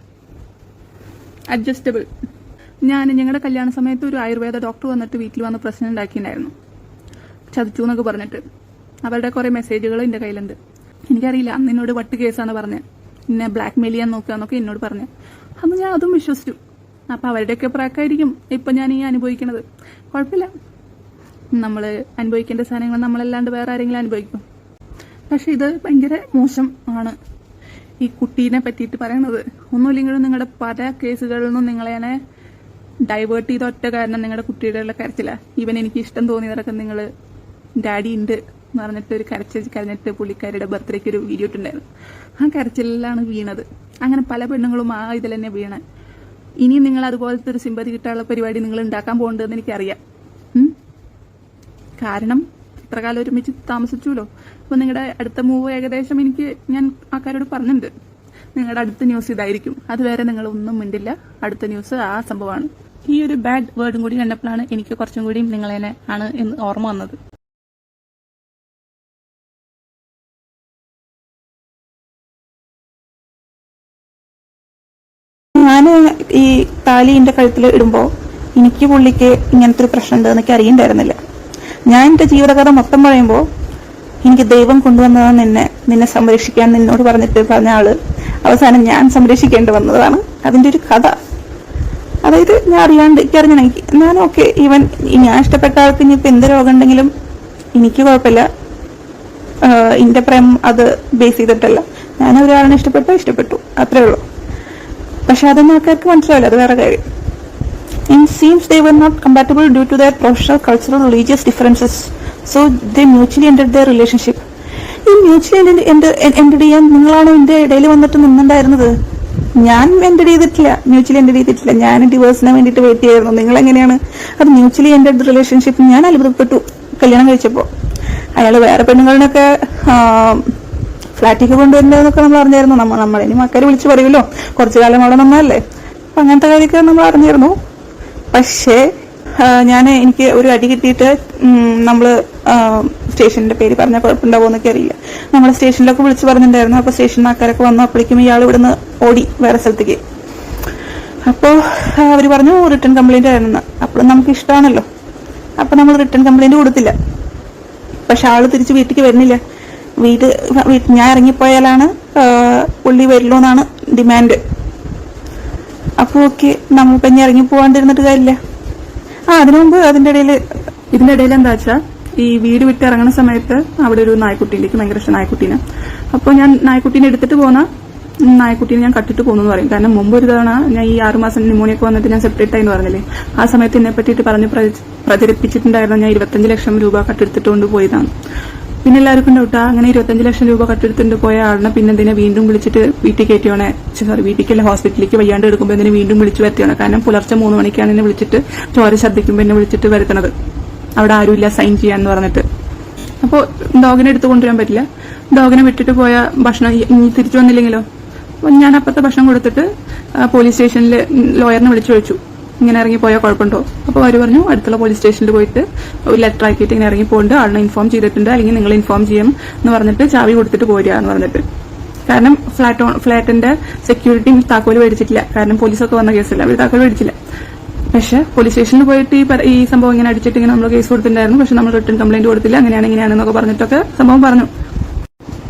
അഡ്ജസ്റ്റബിൾ ഞാൻ ഞങ്ങളുടെ കല്യാണ സമയത്ത് ഒരു ആയുർവേദ ഡോക്ടർ വന്നിട്ട് വീട്ടിൽ വന്ന് പ്രശ്നം ഉണ്ടാക്കിയിട്ടുണ്ടായിരുന്നു ചതിച്ചു എന്നൊക്കെ പറഞ്ഞിട്ട്. അവരുടെ കുറെ മെസ്സേജുകൾ എന്റെ കയ്യിലുണ്ട്. എനിക്കറിയില്ല അന്ന് എന്നോട് വട്ട് കേസാണ് പറഞ്ഞത് എന്നെ ബ്ലാക്ക് മെയിൽ ചെയ്യാൻ നോക്കുക എന്നൊക്കെ എന്നോട് പറഞ്ഞു. അന്ന് ഞാൻ അതും വിശ്വസിച്ചു. അപ്പൊ അവരുടെയൊക്കെ പ്രാക്കായിരിക്കും ഇപ്പം ഞാൻ ഈ അനുഭവിക്കണത്. കുഴപ്പമില്ല. നമ്മൾ അനുഭവിക്കേണ്ട സാധനങ്ങൾ നമ്മളല്ലാണ്ട് വേറെ ആരെങ്കിലും അനുഭവിക്കും. പക്ഷെ ഇത് ഭയങ്കര മോശം ആണ്. ഈ കുട്ടീനെ പറ്റിയിട്ട് പറയണത്. ഒന്നുമില്ലെങ്കിലും നിങ്ങളുടെ പല കേസുകളിൽ നിന്നും നിങ്ങളെ ഡൈവേർട്ട് ചെയ്ത ഒറ്റ കാരണം നിങ്ങളുടെ കുട്ടിയുടെ കരച്ചില. ഈവൻ എനിക്ക് ഇഷ്ടം തോന്നിയതൊക്കെ നിങ്ങൾ ഡാഡി ഉണ്ട് എന്ന് പറഞ്ഞിട്ട് ഒരു കരച്ചിൽ കരഞ്ഞിട്ട് പുള്ളിക്കാരിയുടെ ബർത്ത്ഡേക്ക് ഒരു വീഡിയോ ഇട്ടുണ്ടായിരുന്നു ആ കരച്ചിലാണ് വീണത്. അങ്ങനെ പല പെണ്ണുങ്ങളും ആ ഇതിൽ തന്നെ വീണ ഇനി നിങ്ങൾ അതുപോലത്തെ ഒരു സിമ്പതി കിട്ടാനുള്ള പരിപാടി നിങ്ങൾ ഉണ്ടാക്കാൻ പോകേണ്ടതെന്ന് എനിക്കറിയാം? കാരണം ഇത്ര കാലം ഒരുമിച്ച് താമസിച്ചുല്ലോ അപ്പൊ നിങ്ങളുടെ അടുത്ത മൂവ് ഏകദേശം എനിക്ക് ഞാൻ ആൾക്കാരോട് പറഞ്ഞിട്ടുണ്ട് നിങ്ങളുടെ അടുത്ത ന്യൂസ് ഇതായിരിക്കും. അതുവരെ നിങ്ങൾ ഒന്നും മിണ്ടില്ല. അടുത്ത ന്യൂസ് ആ സംഭവമാണ്. ഈ ഒരു ബാഡ് വേർഡും കൂടി കണ്ടപ്പോഴാണ് എനിക്ക് കുറച്ചും കൂടി നിങ്ങളെന്നെ ആണ് എന്ന് ഓർമ്മ വന്നത്. ഈ താലി എന്റെ കഴുത്തിൽ ഇടുമ്പോ എനിക്ക് പുള്ളിക്ക് ഇങ്ങനത്തെ ഒരു പ്രശ്നം ഉണ്ടെന്ന് എനിക്ക് അറിയണ്ടായിരുന്നില്ല. ഞാൻ എന്റെ ജീവിതകഥ മൊത്തം പറയുമ്പോൾ എനിക്ക് ദൈവം കൊണ്ടുവന്നതാണ് നിന്നെ നിന്നെ സംരക്ഷിക്കാൻ നിന്നോട് പറഞ്ഞിട്ട് പറഞ്ഞ ആൾ അവസാനം ഞാൻ സംരക്ഷിക്കേണ്ടി വന്നതാണ്. അതിന്റെ ഒരു കഥ. അതായത് ഞാൻ അറിയാണ്ട് എനിക്ക് അറിഞ്ഞ എനിക്ക് ഞാൻ ഓക്കെ ഈവൻ ഞാൻ ഇഷ്ടപ്പെട്ട ആൾക്ക് ഇനിയിപ്പോൾ എന്ത് രോഗം ഉണ്ടെങ്കിലും എനിക്ക് കുഴപ്പമില്ല. ഇന്റെ പ്രേമം അത് ബേസ് ചെയ്തിട്ടല്ല. ഞാൻ ഒരാളിനെ ഇഷ്ടപ്പെട്ടു ഇഷ്ടപ്പെട്ടു. അത്രേ ഉള്ളൂ. പക്ഷെ അതൊന്നും ആൾക്കാർക്ക് മനസ്സിലാവില്ല. അത് വേറെ കാര്യം. In seems they were not compatible due to their professional cultural religious differences so they mutually end their relationship ഈ മ്യൂച്വലി എൻഡ് ചെയ്യാൻ നിങ്ങളാണ് എന്റെ ഇടയിൽ വന്നിട്ട് നിന്നുണ്ടായിരുന്നത്? ഞാൻ എൻഡ് ചെയ്തിട്ടില്ല. മ്യൂച്വലി എൻഡ് ചെയ്തിട്ടില്ല. ഞാൻ ഡിവോഴ്സിന് വേണ്ടിയിട്ട് വെയിറ്റ് ചെയ്യായിരുന്നു. നിങ്ങൾ എങ്ങനെയാണ് അത് മ്യൂച്വലി എൻഡ് റിലേഷൻഷിപ്പ് ഞാൻ അത്ഭുതപ്പെട്ടു. കല്യാണം കഴിച്ചപ്പോ. അയാൾ വേറെ പെണ്ണുങ്ങളിനൊക്കെ ഫ്ലാറ്റിക്ക് കൊണ്ടുവരുന്നതെന്നൊക്കെ നമ്മൾ അറിഞ്ഞായിരുന്നു. നമ്മൾ ഇനി മക്കളെ വിളിച്ച് പറയുമല്ലോ. കുറച്ചു കാലം അവിടെ നിന്നല്ലേ. അപ്പം അങ്ങനത്തെ കാര്യമൊക്കെ നമ്മൾ അറിഞ്ഞിരുന്നു. പക്ഷേ ഞാൻ എനിക്ക് ഒരു അടി കിട്ടിയിട്ട് നമ്മൾ സ്റ്റേഷന്റെ പേര് പറഞ്ഞാൽ കുഴപ്പമുണ്ടാവുമെന്നൊക്കെ അറിയില്ല. നമ്മൾ സ്റ്റേഷനിലൊക്കെ വിളിച്ച് പറഞ്ഞിട്ടുണ്ടായിരുന്നു. അപ്പൊ സ്റ്റേഷനിൽ ആൾക്കാരൊക്കെ വന്നു. അപ്പോഴേക്കും ഇയാൾ ഇവിടുന്ന് ഓടി വേറെ സ്ഥലത്തേക്ക്. അപ്പോൾ അവർ പറഞ്ഞു റിട്ടേൺ കംപ്ലൈന്റ് ആയിരുന്നു. അപ്പോഴും നമുക്ക് ഇഷ്ടമാണല്ലോ അപ്പൊ നമ്മൾ റിട്ടേൺ കംപ്ലൈന്റ് കൊടുത്തില്ല. പക്ഷെ ആൾ തിരിച്ച് വീട്ടിലേക്ക് വരുന്നില്ല. വീട് ഞാൻ ഇറങ്ങിപ്പോയാലാണ് പുള്ളി വരുള്ളൂ എന്നാണ് ഡിമാൻഡ്. അപ്പോൾ ഓക്കെ നമ്മളിപ്പോ ഇനി ഇറങ്ങി പോകാണ്ടിരുന്നിട്ട് കാര്യമില്ല. ആ അതിനു മുമ്പ് അതിന്റെ ഇടയിൽ ഇതിന്റെ ഇടയിൽ എന്താ വെച്ചാൽ ഈ വീട് വിട്ട് ഇറങ്ങുന്ന സമയത്ത് അവിടെ ഒരു നായ്ക്കുട്ടി ഉണ്ട് ഭയങ്കര ഇഷ്ടം നായ്ക്കുട്ടീനെ. അപ്പോൾ ഞാൻ നായ്ക്കുട്ടീനെ എടുത്തിട്ട് പോന്ന നായ്ക്കുട്ടീനെ ഞാൻ കട്ടിട്ട് പോകുന്നു പറയും. കാരണം മുമ്പ് ഒരു തവണ ഞാൻ ഈ ആറുമാസം ന്യൂമോണിയൊക്കെ വന്നിട്ട് ഞാൻ സെപ്പറേറ്റ് ആയി എന്ന് പറഞ്ഞില്ലേ? ആ സമയത്ത് എന്നെ പറ്റിയിട്ട് പറഞ്ഞ് പ്രച- പ്രചരിപ്പിച്ചിട്ടുണ്ടായിരുന്നു ഞാൻ ഇരുപത്തഞ്ച് ലക്ഷം രൂപ കട്ടെടുത്തിട്ടുകൊണ്ട് പോയതാണ്. പിന്നെ എല്ലാവർക്കും ഡൗട്ടാ അങ്ങനെ ഇരുപത്തഞ്ച് ലക്ഷം രൂപ കട്ടെടുത്തുകൊണ്ട് പോയ ആളിനെ പിന്നെ എന്തിനാ വീണ്ടും വിളിച്ചിട്ട് വീട്ടിൽ കയറ്റിയോണെ സോറി വീട്ടിലേക്കല്ല ഹോസ്പിറ്റലിലേക്ക് വയ്യാണ്ട് എടുക്കുമ്പോൾ എന്തിനാ വീണ്ടും വിളിച്ച് വരുത്തിയാണ് കാരണം പുലർച്ചെ മൂന്ന് മണിക്കാണ് എന്നെ വിളിച്ചിട്ട് ചോര ശബ്ദിക്കുമ്പോൾ എന്നെ വിളിച്ചിട്ട് വരുത്തണത്. അവിടെ ആരുമില്ല സൈൻ ചെയ്യാന്ന് പറഞ്ഞിട്ട്. അപ്പോൾ ഡോഗിനെ എടുത്ത് കൊണ്ടുവരാൻ പറ്റില്ല. ഡോഗിനെ വിട്ടിട്ട് പോയ ഭക്ഷണം ഇനി തിരിച്ചു വന്നില്ലെങ്കിലോ? ഞാൻ അപ്പത്തെ ഭക്ഷണം കൊടുത്തിട്ട് പോലീസ് സ്റ്റേഷനിൽ ലോയറിനെ വിളിച്ചു ചോദിച്ചു. ഇങ്ങനെ ഇറങ്ങി പോയാൽ കുഴപ്പമുണ്ടോ? അപ്പോൾ അവർ പറഞ്ഞു അടുത്തുള്ള പോലീസ് സ്റ്റേഷനിൽ പോയിട്ട് ഒരു ലെറ്റർ ആക്കിയിട്ട് ഇങ്ങനെ ഇറങ്ങി പോകുന്നുണ്ട് ആളിനെ ഇൻഫോം ചെയ്തിട്ടുണ്ട്. അല്ലെങ്കിൽ നിങ്ങൾ ഇൻഫോം ചെയ്യും എന്ന് പറഞ്ഞിട്ട് ചാവി കൊടുത്തിട്ട് പോരുക എന്ന് പറഞ്ഞിട്ട്. കാരണം ഫ്ലാറ്റ് ഫ്ലാറ്റിന്റെ സെക്യൂരിറ്റി താക്കോൽ മേടിച്ചിട്ടില്ല. കാരണം പോലീസൊക്കെ വന്ന കേസല്ല അവർ താക്കോൽ മേടിച്ചില്ല. പക്ഷെ പോലീസ് സ്റ്റേഷനിൽ പോയിട്ട് ഈ ഈ സംഭവം ഇങ്ങനെ അടിച്ചിട്ട് ഇങ്ങനെ നമ്മൾ കേസ് കൊടുത്തിട്ടുണ്ടായിരുന്നു. പക്ഷെ നമ്മൾ റിട്ടേൺ കംപ്ലൈന്റ് കൊടുത്തില്ല. അങ്ങനെയാണ് ഇങ്ങനെയാണെന്നൊക്കെ പറഞ്ഞിട്ടൊക്കെ സംഭവം പറഞ്ഞു.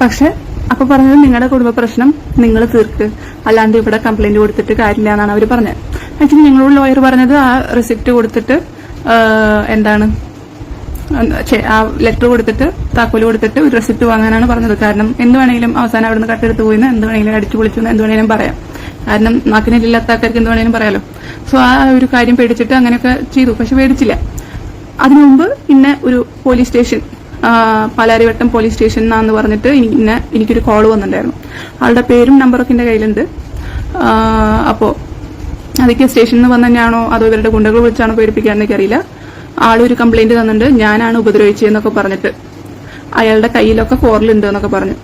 പക്ഷെ അപ്പൊ പറഞ്ഞത് നിങ്ങളുടെ കുടുംബ പ്രശ്നം നിങ്ങൾ തീർക്ക്. അല്ലാണ്ട് ഇവിടെ കംപ്ലൈന്റ് കൊടുത്തിട്ട് കാര്യമില്ല എന്നാണ് അവർ പറഞ്ഞത്. ആക്ച്വലി ഞങ്ങളോട് ലോയർ പറഞ്ഞത് ആ റെസിപ്റ്റ് കൊടുത്തിട്ട് എന്താണ് ആ ലെറ്റർ കൊടുത്തിട്ട് താക്കോൽ കൊടുത്തിട്ട് ഒരു റെസിപ്റ്റ് വാങ്ങാനാണ് പറഞ്ഞത്. കാരണം എന്ത് വേണമെങ്കിലും അവസാനം അവിടുന്ന് കട്ടെടുത്ത് പോയിന്ന് എന്ത് വേണമെങ്കിലും അടിച്ചു പൊളിച്ചു എന്ന് എന്ത് വേണമെങ്കിലും പറയാം. കാരണം നാക്കിനില്ലാത്ത ആൾക്കാർക്ക് എന്ത് വേണമെങ്കിലും പറയാലോ. സോ ആ ഒരു കാര്യം പേടിച്ചിട്ട് അങ്ങനെയൊക്കെ ചെയ്തു. പക്ഷെ പേടിച്ചില്ല. അതിനു മുമ്പ് ഇന്ന ഒരു police station Palarivattom police station എന്നാന്ന് പറഞ്ഞിട്ട് ഇന്ന എനിക്കൊരു കോൾ വന്നിട്ടുണ്ടായിരുന്നു. ആളുടെ പേരും നമ്പറൊക്കെ എന്റെ കയ്യിലുണ്ട്. അപ്പോൾ അപ്പോ അതൊക്കെ സ്റ്റേഷനിൽ നിന്ന് വന്ന തന്നെയാണോ അതോ ഇവരുടെ ഗുണ്ടകൾ വിളിച്ചാണോ പേടിപ്പിക്കാന്ന് എനിക്കറിയില്ല. ആളൊരു കംപ്ലൈന്റ് തന്നിട്ടുണ്ട്. ഞാനാണ് ഉപദ്രവിച്ചതെന്നൊക്കെ പറഞ്ഞിട്ട്. അയാളുടെ കയ്യിലൊക്കെ കോറലുണ്ട് എന്നൊക്കെ പറഞ്ഞു.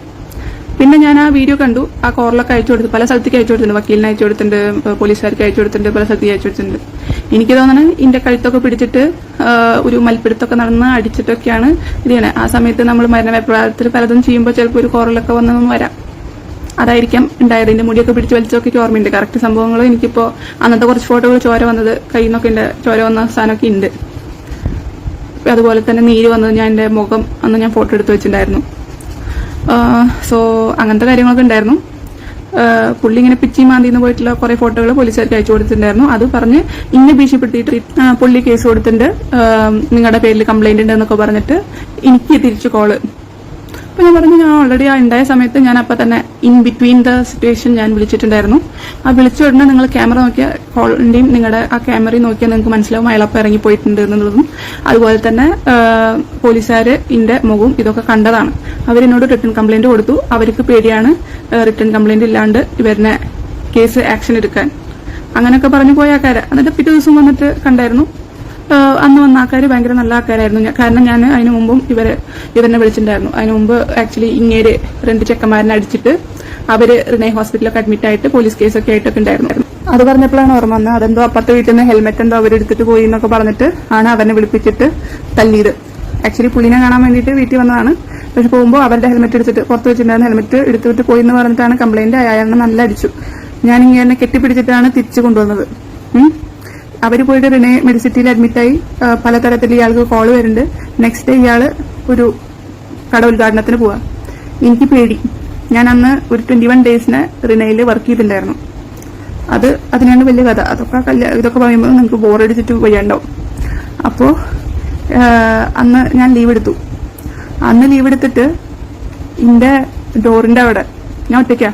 പിന്നെ ഞാൻ ആ വീഡിയോ കണ്ടു. ആ കോറിലൊക്കെ അയച്ചു കൊടുത്തു പല സ്ഥലത്തേക്ക് അയച്ചു കൊടുത്തിട്ടുണ്ട്. വക്കീലിന് അയച്ചു കൊടുത്തിട്ടുണ്ട്. പോലീസുകാർക്ക് അയച്ചു കൊടുത്തിട്ടുണ്ട്. പല സ്ഥലത്തേക്ക് അയച്ചു കൊടുത്തിട്ടുണ്ട്. എനിക്ക് തോന്നുന്നത് ഇതിന്റെ കഴുത്തൊക്കെ പിടിച്ചിട്ട് ഒരു മൽപ്പിടുത്തൊക്കെ നടന്ന് അടിച്ചിട്ടൊക്കെയാണ് ഇത് ആ സമയത്ത് നമ്മൾ മരണ വെപ്രാളത്തിൽ പലതും ചെയ്യുമ്പോൾ ചിലപ്പോൾ ഒരു കോറലൊക്കെ വന്നൊന്നും വരാം. അതായിരിക്കാം ഉണ്ടായത്. എന്റെ മുടിയൊക്കെ പിടിച്ച് വലിച്ചൊക്കെ ഓർമ്മയുണ്ട്. കറക്റ്റ് സംഭവങ്ങൾ എനിക്കിപ്പോ അന്നത്തെ കുറച്ച് ഫോട്ടോകൾ ചോര വന്നത് കയ്യിൽ നിന്നൊക്കെ എന്റെ ചോര വന്ന സാധനമൊക്കെ ഉണ്ട്. അതുപോലെ തന്നെ നീര് വന്നത് ഞാൻ എന്റെ മുഖം അന്ന് ഞാൻ ഫോട്ടോ എടുത്ത് വെച്ചിട്ടുണ്ടായിരുന്നു. സോ അങ്ങനത്തെ കാര്യങ്ങളൊക്കെ ഉണ്ടായിരുന്നു. പുള്ളി ഇങ്ങനെ പിച്ചി മാന്തിന്ന് പോയിട്ടുള്ള കുറെ ഫോട്ടോകൾ പോലീസുകാർക്ക് അയച്ചു കൊടുത്തിട്ടുണ്ടായിരുന്നു. അത് പറഞ്ഞ് ഇന്നെ ഭീഷണിപ്പെടുത്തിയിട്ട് പുള്ളി കേസ് കൊടുത്തിട്ടുണ്ട്. നിങ്ങളുടെ പേരിൽ കംപ്ലൈന്റ് ഉണ്ടെന്നൊക്കെ പറഞ്ഞിട്ട് എനിക്ക് തിരിച്ചു കോൾ അപ്പൊ ഞാൻ പറഞ്ഞു ഞാൻ ഓൾറെഡി ആ ഉണ്ടായ സമയത്ത് ഞാൻ അപ്പൊ തന്നെ ഇൻ ബിറ്റ്വീൻ ദ സിറ്റുവേഷൻ ഞാൻ വിളിച്ചിട്ടുണ്ടായിരുന്നു. ആ വിളിച്ച ഉടനെ നിങ്ങൾ ക്യാമറ നോക്കിയ കോളിന്റെയും നിങ്ങളുടെ ആ ക്യാമറ നോക്കിയാൽ നിങ്ങൾക്ക് മനസ്സിലാവും അയാളപ്പം ഇറങ്ങിപ്പോയിട്ടുണ്ട് എന്നുള്ളതും. അതുപോലെ തന്നെ പോലീസുകാർ ഇന്റെ മുഖവും ഇതൊക്കെ കണ്ടതാണ്. അവരെന്നോട് റിട്ടേൺ കംപ്ലൈന്റ് കൊടുത്തു. അവർക്ക് പേടിയാണ് റിട്ടേൺ കംപ്ലൈന്റ് ഇല്ലാണ്ട് ഇവരിനെ കേസ് ആക്ഷൻ എടുക്കാൻ. അങ്ങനെയൊക്കെ പറഞ്ഞു പോയ ആൾക്കാര്. എന്നിട്ട് പിറ്റേ ദിവസം വന്നിട്ട് കണ്ടായിരുന്നു. അന്ന് വന്ന ആൾക്കാർ ഭയങ്കര നല്ല ആൾക്കാരായിരുന്നു. കാരണം ഞാൻ അതിന് മുമ്പും ഇവരെ ഇവരെ വിളിച്ചിട്ടുണ്ടായിരുന്നു. അതിന് മുമ്പ് ആക്ച്വലി ഇങ്ങേര് രണ്ട് ചെക്കന്മാരനെ അടിച്ചിട്ട് അവർ റിനെ ഹോസ്പിറ്റലൊക്കെ അഡ്മിറ്റ് ആയിട്ട് പോലീസ് കേസൊക്കെ ആയിട്ടൊക്കെ ഉണ്ടായിരുന്നു അത് പറഞ്ഞപ്പോഴാണ് ഓർമ്മ വന്നത്. അതെന്തോ അപ്പുറത്തെ വീട്ടിൽ നിന്ന് ഹെൽമെറ്റ് എന്തോ അവരെടുത്തിട്ട് പോയി എന്നൊക്കെ പറഞ്ഞിട്ട് ആണ് അവനെ വിളിപ്പിച്ചിട്ട് തല്ലിയത്. ആക്ച്വലി പുള്ളിനെ കാണാൻ വേണ്ടിയിട്ട് വീട്ടിൽ വന്നതാണ്. പക്ഷെ പോകുമ്പോൾ അവരുടെ ഹെൽമെറ്റ് എടുത്തിട്ട് പുറത്ത് വെച്ചിട്ടുണ്ടായിരുന്ന ഹെൽമെറ്റ് എടുത്തിട്ട് പോയി എന്ന് പറഞ്ഞിട്ടാണ് കംപ്ലൈന്റ് അയാളെ നല്ല അടിച്ചു. ഞാൻ ഇങ്ങനെ കെട്ടിപ്പിടിച്ചിട്ടാണ് തിരിച്ചു കൊണ്ടുവന്നത്. ഉം. അവർ പോയിട്ട് റിനെ മെഡിസിറ്റിയിൽ അഡ്മിറ്റായി പലതരത്തിൽ ഇയാൾക്ക് കോൾ വരുന്നുണ്ട്. നെക്സ്റ്റ് ഡേ ഇയാൾ ഒരു കട ഉദ്ഘാടനത്തിന് പോവാ. എനിക്ക് പേടി. ഞാൻ അന്ന് ഒരു ട്വന്റി വൺ ഡേയ്സിന് റിനയിൽ വർക്ക് ചെയ്തിട്ടുണ്ടായിരുന്നു. അത് അതിനാണ് വലിയ കഥ. അതൊക്കെ കല്യാ ഇതൊക്കെ പറയുമ്പോൾ നിങ്ങൾക്ക് ബോറടിച്ചിട്ട് വയ്യാണ്ടാവും. അപ്പോ ആ, അന്ന് ഞാൻ ലീവ് എടുത്തു. അന്ന് ലീവ് എടുത്തിട്ട് എന്റെ ഡോറിന്റെ അവിടെ ഞാൻ ഒറ്റയ്ക്കാ.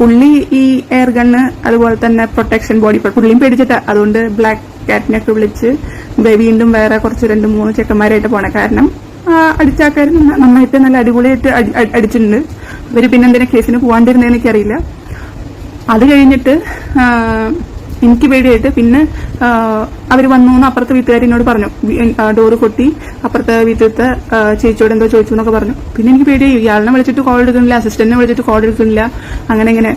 പുള്ളി ഈ എയർ ഗണ്ണ് അതുപോലെ തന്നെ പ്രൊട്ടക്ഷൻ ബോഡി പുള്ളിയും പേടിച്ചിട്ടാ. അതുകൊണ്ട് ബ്ലാക്ക് കാറ്റിനൊക്കെ വിളിച്ച് വീണ്ടും വേറെ കുറച്ച് രണ്ട് മൂന്ന് ചെക്കന്മാരായിട്ട് പോണേ കാരണം ആ, അടിച്ച നന്നായിട്ട് നല്ല അടിപൊളിയായിട്ട് അടി- അടി- അടിച്ചിട്ടുണ്ട്. ഇവർ പിന്നെന്തിനാ കേസിന് പോകാണ്ടിരുന്നതെന്ന് അത് കഴിഞ്ഞിട്ട് എനിക്ക് പേടിയായിട്ട് പിന്നെ അവർ വന്നു എന്ന് അപ്പുറത്തെ വീട്ടുകാർ പറഞ്ഞു. ഡോറ് കൊട്ടി അപ്പുറത്തെ വീട്ടിലത്തെ ചേച്ചിയോട് എന്തോ ചോദിച്ചു എന്നൊക്കെ പറഞ്ഞു. പിന്നെ എനിക്ക് പേടിയായി. ഇയാളിനെ വിളിച്ചിട്ട് കോൾ എടുക്കുന്നില്ല അസിസ്റ്റന്റിനെ വിളിച്ചിട്ട് കോൾ എടുക്കുന്നില്ല. അങ്ങനെ ഇങ്ങനെ.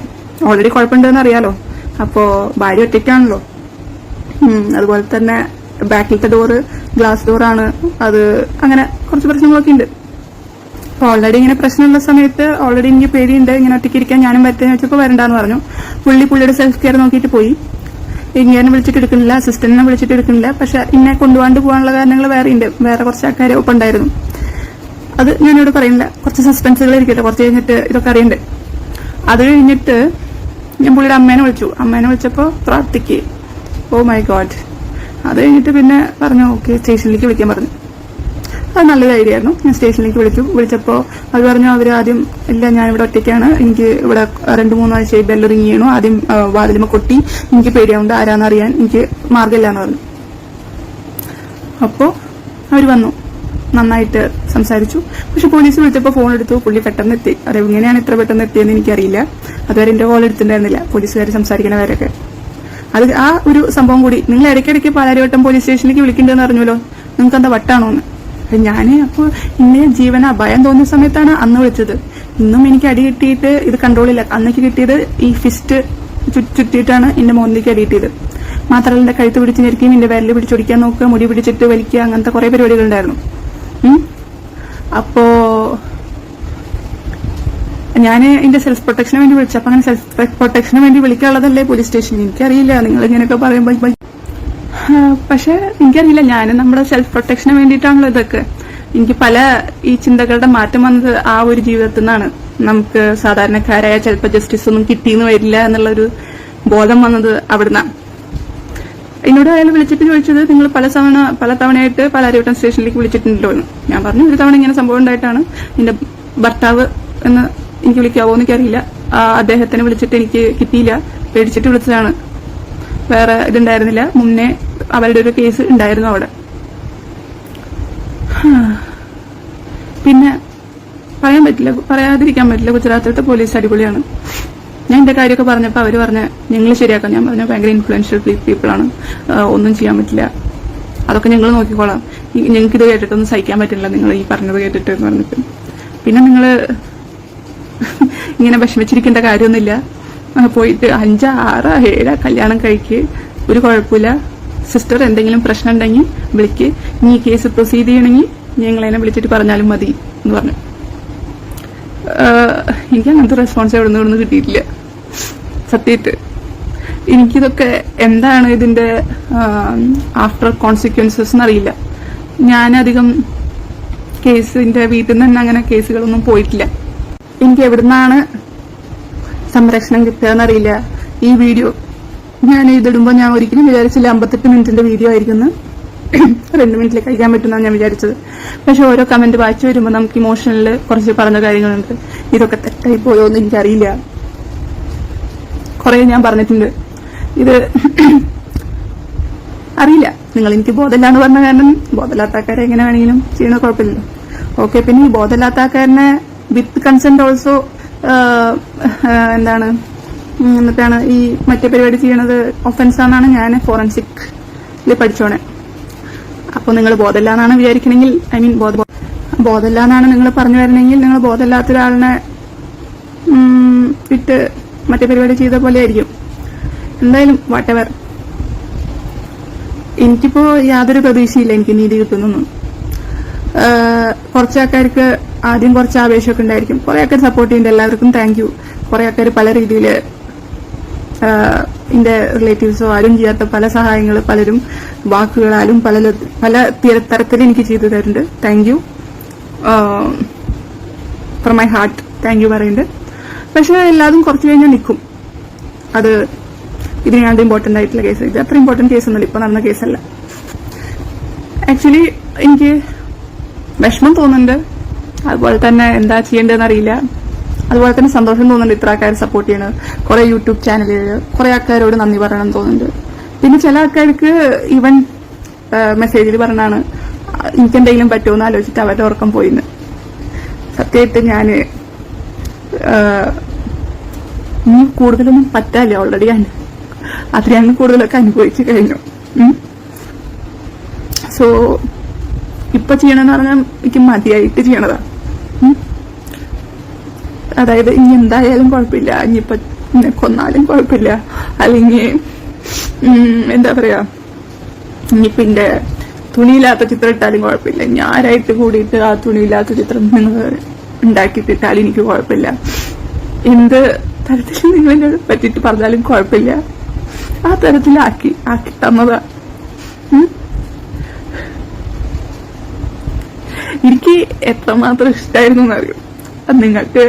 ഓൾറെഡി കുഴപ്പമുണ്ടെന്ന് അറിയാലോ. അപ്പോ ഭാര്യ ഒറ്റയ്ക്കാണല്ലോ. അതുപോലെ തന്നെ ബാക്കിലത്തെ ഡോറ് ഗ്ലാസ് ഡോറാണ് അത് അങ്ങനെ കുറച്ച് പ്രശ്നങ്ങളൊക്കെ ഉണ്ട്. ഓൾറെഡി ഇങ്ങനെ പ്രശ്നമുള്ള സമയത്ത് ഓൾറെഡി എനിക്ക് പേടിയുണ്ട്. ഇങ്ങനെ ഒറ്റയ്ക്ക് ഇരിക്കാൻ ഞാനും പറ്റുന്ന വെച്ചപ്പോൾ വരണ്ടെന്ന് പറഞ്ഞു. പുള്ളി പുള്ളിയുടെ സെൽഫ് കെയർ നോക്കിയിട്ട് പോയി. ഇങ്ങനെ വിളിച്ചിട്ട് എടുക്കുന്നില്ല അസിസ്റ്റന്റിനെ വിളിച്ചിട്ട് എടുക്കുന്നില്ല. പക്ഷെ എന്നെ കൊണ്ടുപോകാണ്ട് പോകാനുള്ള കാരണങ്ങൾ വേറെ ഉണ്ട് വേറെ കുറച്ച് ആൾക്കാർ ഒപ്പം ഉണ്ടായിരുന്നു. അത് ഞാനിവിടെ പറയുന്നില്ല. കുറച്ച് സസ്പെൻസുകൾ ഇരിക്കട്ടെ. കുറച്ച് കഴിഞ്ഞിട്ട് ഇതൊക്കെ അറിയണ്ട്. അത് കഴിഞ്ഞിട്ട് ഞാൻ പുള്ളിയുടെ അമ്മേനെ വിളിച്ചു. അമ്മേനെ വിളിച്ചപ്പോൾ പ്രാർത്ഥിക്ക്. ഓ മൈ ഗോഡ് അത് കഴിഞ്ഞിട്ട് പിന്നെ പറഞ്ഞു ഓക്കെ സ്റ്റേഷനിലേക്ക് വിളിക്കാൻ പറഞ്ഞു. അത് നല്ല ആയിരുന്നു. ഞാൻ സ്റ്റേഷനിലേക്ക് വിളിച്ചു. വിളിച്ചപ്പോൾ അവർ പറഞ്ഞു അവർ ആദ്യം ഇല്ല ഞാൻ ഇവിടെ ഒറ്റയ്ക്കാണ്. എനിക്ക് ഇവിടെ രണ്ട് മൂന്ന് ആഴ്ചയായി ബെല്ല് റിങ് ചെയ്യണു. ആദ്യം വാതിലുമ കൊട്ടി. എനിക്ക് പേടിയാവുണ്ട്. ആരാന്നറിയാൻ എനിക്ക് മാർഗമില്ല എന്ന് പറഞ്ഞു. അപ്പോൾ അവർ വന്നു. നന്നായിട്ട് സംസാരിച്ചു. പക്ഷെ പോലീസ് വിളിച്ചപ്പോൾ ഫോൺ എടുത്തു. പുള്ളി പെട്ടെന്ന് എത്തി. അത് എങ്ങനെയാണ് ഇത്ര പെട്ടെന്ന് എത്തിയെന്ന് എനിക്കറിയില്ല. അതുവരെ എന്റെ കോൾ എടുത്തിട്ടുണ്ടായിരുന്നില്ല. പോലീസുകാർ സംസാരിക്കണവരൊക്കെ അത് ആ ഒരു സംഭവം കൂടി. നിങ്ങൾ ഇടയ്ക്കിടയ്ക്ക് പാലാരിവട്ടം പോലീസ് സ്റ്റേഷനിലേക്ക് വിളിക്കേണ്ടതെന്ന് അറിഞ്ഞല്ലോ നിങ്ങൾക്ക് എന്താ വട്ടാണോ എന്ന് ഞാൻ അപ്പോൾ ഇന്ന ജീവന ഭയം തോന്നിയ സമയത്താണ് അന്ന് വിളിച്ചത്. ഇന്നും എനിക്ക് അടി കിട്ടിയിട്ട് ഇത് കൺട്രോളില്ല അന്നേക്ക് കിട്ടിയത് ഈ ഫിസ്റ്റ് ചുറ്റിയിട്ടാണ് എന്റെ മുകളിലേക്ക് അടി കിട്ടിയത്. മാത്രമല്ല എന്റെ കഴുത്ത് പിടിച്ച് ഞെരിക്കുകയും എന്റെ വിരൽ പിടിച്ചൊടിക്കാൻ നോക്കുക മുടി പിടിച്ചിട്ട് വലിക്കുക അങ്ങനത്തെ കുറെ പരിപാടികൾ ഉണ്ടായിരുന്നു. അപ്പോ ഞാൻ എന്റെ സെൽഫ് പ്രൊട്ടക്ഷന് വേണ്ടി വിളിച്ചു. അപ്പൊ അങ്ങനെ സെൽഫ് പ്രൊട്ടക്ഷന് വേണ്ടി വിളിക്കാനുള്ളതല്ലേ പോലീസ് സ്റ്റേഷനിൽ എനിക്കറിയില്ല. നിങ്ങൾ ഇങ്ങനെയൊക്കെ പറയുമ്പോൾ പക്ഷെ എനിക്കറിയില്ല. ഞാൻ നമ്മുടെ സെൽഫ് പ്രൊട്ടക്ഷന് വേണ്ടിയിട്ടാണല്ലോ ഇതൊക്കെ. എനിക്ക് പല ഈ ചിന്തകളുടെ മാറ്റം വന്നത് ആ ഒരു ജീവിതത്തിൽ നിന്നാണ്. നമുക്ക് സാധാരണക്കാരായ ചിലപ്പോൾ ജസ്റ്റിസ് ഒന്നും കിട്ടിയെന്ന് വരില്ല എന്നുള്ളൊരു ബോധം വന്നത് അവിടുന്ന്. എന്നോട് അയാൾ വിളിച്ചിട്ട് ചോദിച്ചത് നിങ്ങൾ പല തവണ പല തവണയായിട്ട് പാലാരിവട്ടം സ്റ്റേഷനിലേക്ക് വിളിച്ചിട്ടുണ്ടല്ലോ എന്ന്. ഞാൻ പറഞ്ഞു ഒരു തവണ ഇങ്ങനെ സംഭവം ഉണ്ടായിട്ടാണ്. എന്റെ ഭർത്താവ് എന്ന് എനിക്ക് വിളിക്കാവോ എനിക്കറിയില്ല. അദ്ദേഹത്തിനെ വിളിച്ചിട്ട് എനിക്ക് കിട്ടിയില്ല. പേടിച്ചിട്ട് വിളിച്ചതാണ്. വേറെ ഇതുണ്ടായിരുന്നില്ല. മുന്നേ അവരുടെ ഒരു കേസ് ഉണ്ടായിരുന്നു അവിടെ. പിന്നെ പറയാൻ പറ്റില്ല പറയാതിരിക്കാൻ പറ്റില്ല. ഗുജറാത്തിലത്തെ പോലീസ് അടിപൊളിയാണ്. ഞാൻ എന്റെ കാര്യമൊക്കെ പറഞ്ഞപ്പോൾ അവർ പറഞ്ഞ ഞങ്ങൾ ശരിയാക്കാം ഞാൻ പറഞ്ഞ ഭയങ്കര ഇൻഫ്ലുവൻഷ്യൽ പീപ്പിൾ ആണ്. ഒന്നും ചെയ്യാൻ പറ്റില്ല. അതൊക്കെ ഞങ്ങൾ നോക്കിക്കോളാം. ഞങ്ങൾക്ക് ഇത് കേട്ടിട്ടൊന്നും സഹിക്കാൻ പറ്റില്ല. നിങ്ങൾ ഈ പറഞ്ഞത് കേട്ടിട്ട് എന്ന് പറഞ്ഞിട്ട്. പിന്നെ നിങ്ങൾ ഇങ്ങനെ വിഷമിച്ചിരിക്കേണ്ട കാര്യമൊന്നുമില്ല. പോയിട്ട് അഞ്ച് ആറ് ഏഴ് കല്യാണം കഴിക്ക്. ഒരു കുഴപ്പമില്ല. സിസ്റ്റർ എന്തെങ്കിലും പ്രശ്നം ഉണ്ടെങ്കിൽ വിളിക്ക്. നീ ഈ കേസ് പ്രൊസീഡ് ചെയ്യണമെങ്കിൽ ഞങ്ങളതിനെ വിളിച്ചിട്ട് പറഞ്ഞാലും മതി എന്ന് പറഞ്ഞു. എനിക്ക് അങ്ങനത്തെ റെസ്പോൺസ് എവിടെ നിന്ന് കിട്ടിയിട്ടില്ല. സത്യമായിട്ട്. എനിക്കിതൊക്കെ എന്താണ് ഇതിന്റെ ആഫ്റ്റർ കോൺസിക്വൻസസ് എന്നറിയില്ല. ഞാനധികം കേസിന്റെ വീട്ടിൽ നിന്ന് തന്നെ അങ്ങനെ കേസുകളൊന്നും പോയിട്ടില്ല. എനിക്ക് എവിടുന്നാണ് സംരക്ഷണം കിട്ടുക എന്നറിയില്ല. ഈ വീഡിയോ ഞാൻ ഇതിടുമ്പോൾ ഞാൻ ഒരിക്കലും വിചാരിച്ചില്ല അമ്പത്തെട്ട് മിനിറ്റിന്റെ വീഡിയോ ആയിരിക്കുന്നു രണ്ട് മിനിറ്റിൽ കഴിക്കാൻ പറ്റുമെന്നാണ് ഞാൻ വിചാരിച്ചത്. പക്ഷെ ഓരോ കമന്റ് വായിച്ചു വരുമ്പോൾ നമുക്ക് ഇമോഷണലിൽ കുറച്ച് പറഞ്ഞ കാര്യങ്ങളുണ്ട്. ഇതൊക്കെ തെറ്റായി പോയോ എന്ന് എനിക്കറിയില്ല. കുറെ ഞാൻ പറഞ്ഞിട്ടുണ്ട്. ഇത് അറിയില്ല. നിങ്ങൾ എനിക്ക് ബോധമില്ല എന്ന് പറഞ്ഞ കാരണം ബോധമില്ലാത്ത ആൾക്കാരെ എങ്ങനെ വേണമെങ്കിലും ചെയ്യണ കുഴപ്പമില്ലല്ലോ. ഓക്കെ പിന്നെ ഈ ബോധമില്ലാത്ത ആൾക്കാരനെ വിത്ത് കൺസെന്റ് ഓൾസോ എന്താണ് എന്നിട്ടാണ് ഈ മറ്റേ പരിപാടി ചെയ്യണത് ഒഫൻസ് ആണെന്നാണ് ഞാൻ ഫോറൻസിക്കിൽ പഠിച്ചോണേ. അപ്പോൾ നിങ്ങൾ ബോധമില്ലാന്നാണ് വിചാരിക്കണമെങ്കിൽ ഐ മീൻ ബോധ ബോധമില്ലാന്നാണ് നിങ്ങൾ പറഞ്ഞു വരണമെങ്കിൽ നിങ്ങൾ ബോധമില്ലാത്ത ഒരാളിനെ ഇട്ട് മറ്റേ പരിപാടി ചെയ്ത പോലെ ആയിരിക്കും. എന്തായാലും വാട്ടെവർ എനിക്കിപ്പോ യാതൊരു പ്രതീക്ഷയില്ല എനിക്ക് നീതി കിട്ടുന്നൊന്നും. കുറച്ച് ആൾക്കാർക്ക് ആദ്യം കുറച്ച് ആവേശമൊക്കെ ഉണ്ടായിരിക്കും. കുറെ ആൾക്കാർ സപ്പോർട്ട് ചെയ്യുന്നുണ്ട്. എല്ലാവർക്കും താങ്ക് യു കുറെ ആൾക്കാർ പല രീതിയിൽ എന്റെ റിലേറ്റീവ്സോ ആരും ചെയ്യാത്ത പല സഹായങ്ങൾ പലരും വാക്കുകളാലും പല പല തരത്തിൽ എനിക്ക് ചെയ്തു തരുന്നുണ്ട്. Thank you from my heart thank you പറയുന്നുണ്ട്. പക്ഷെ എല്ലാതും കുറച്ച് കഴിഞ്ഞാൽ നിൽക്കും. അത് ഇതിനാണ്ട് ഇമ്പോർട്ടന്റ് ആയിട്ടുള്ള കേസ് ഇത് അത്ര ഇമ്പോർട്ടന്റ് കേസൊന്നുമില്ല ഇപ്പൊ നടന്ന കേസല്ല ആക്ച്വലി എനിക്ക് വിഷമം തോന്നുന്നുണ്ട്. അതുപോലെ തന്നെ എന്താ ചെയ്യേണ്ടതെന്ന് അറിയില്ല. അതുപോലെ തന്നെ സന്തോഷം തോന്നുന്നുണ്ട് ഇത്ര ആൾക്കാർ സപ്പോർട്ട് ചെയ്യണത്. കുറെ യൂട്യൂബ് ചാനലുകൾ കുറെ ആൾക്കാരോട് നന്ദി പറയണം തോന്നുന്നുണ്ട്. പിന്നെ ചില ആൾക്കാർക്ക് ഇവൻ മെസ്സേജിൽ പറഞ്ഞാണ് എനിക്ക് എന്തെങ്കിലും പറ്റുമെന്ന് ആലോചിച്ചിട്ട് അവരുടെ ഉറക്കം പോയിന്ന്. സത്യമായിട്ട് ഞാൻ ഇനി കൂടുതലൊന്നും പറ്റാല്ല ഓൾറെഡി ഞാൻ. അത്രയാണ് കൂടുതലൊക്കെ അനുഭവിച്ചു കഴിഞ്ഞു. സോ ഇപ്പൊ ചെയ്യണമെന്ന് പറഞ്ഞാൽ എനിക്ക് മതിയായിട്ട് ചെയ്യണതാ. ഉം. അതായത് ഇനി എന്തായാലും കുഴപ്പമില്ല. ഇനിയിപ്പൊ കൊന്നാലും കുഴപ്പമില്ല. അല്ലെങ്കിൽ എന്താ പറയാ ഇനിയിപ്പൊ എന്റെ തുണിയില്ലാത്ത ചിത്രം ഇട്ടാലും കുഴപ്പമില്ല. ഇനി ആരായിട്ട് കൂടിയിട്ട് ആ തുണിയില്ലാത്ത ചിത്രം നിങ്ങൾ ഉണ്ടാക്കിയിട്ടിട്ടാലും എനിക്ക് കുഴപ്പമില്ല. എന്ത് തരത്തിൽ നിങ്ങൾ എന്നോട് പറ്റിയിട്ട് പറഞ്ഞാലും കുഴപ്പമില്ല. ആ തരത്തിലാക്കി ആക്കി തന്നതാ. എനിക്ക് എത്രമാത്രം ഇഷ്ടമായിരുന്നു എന്നറിയും? നിങ്ങൾക്ക്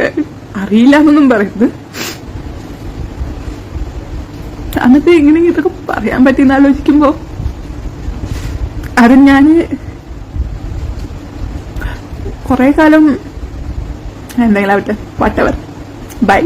അറിയില്ല എന്നൊന്നും പറയുന്നത് അന്നത്തെ എങ്ങനെ ഇതൊക്കെ പറയാൻ പറ്റിയെന്ന് ആലോചിക്കുമ്പോ അത് ഞാൻ കൊറേ കാലം എന്തെങ്കിലും ആവട്ടെ വാട്ടവർ ബൈ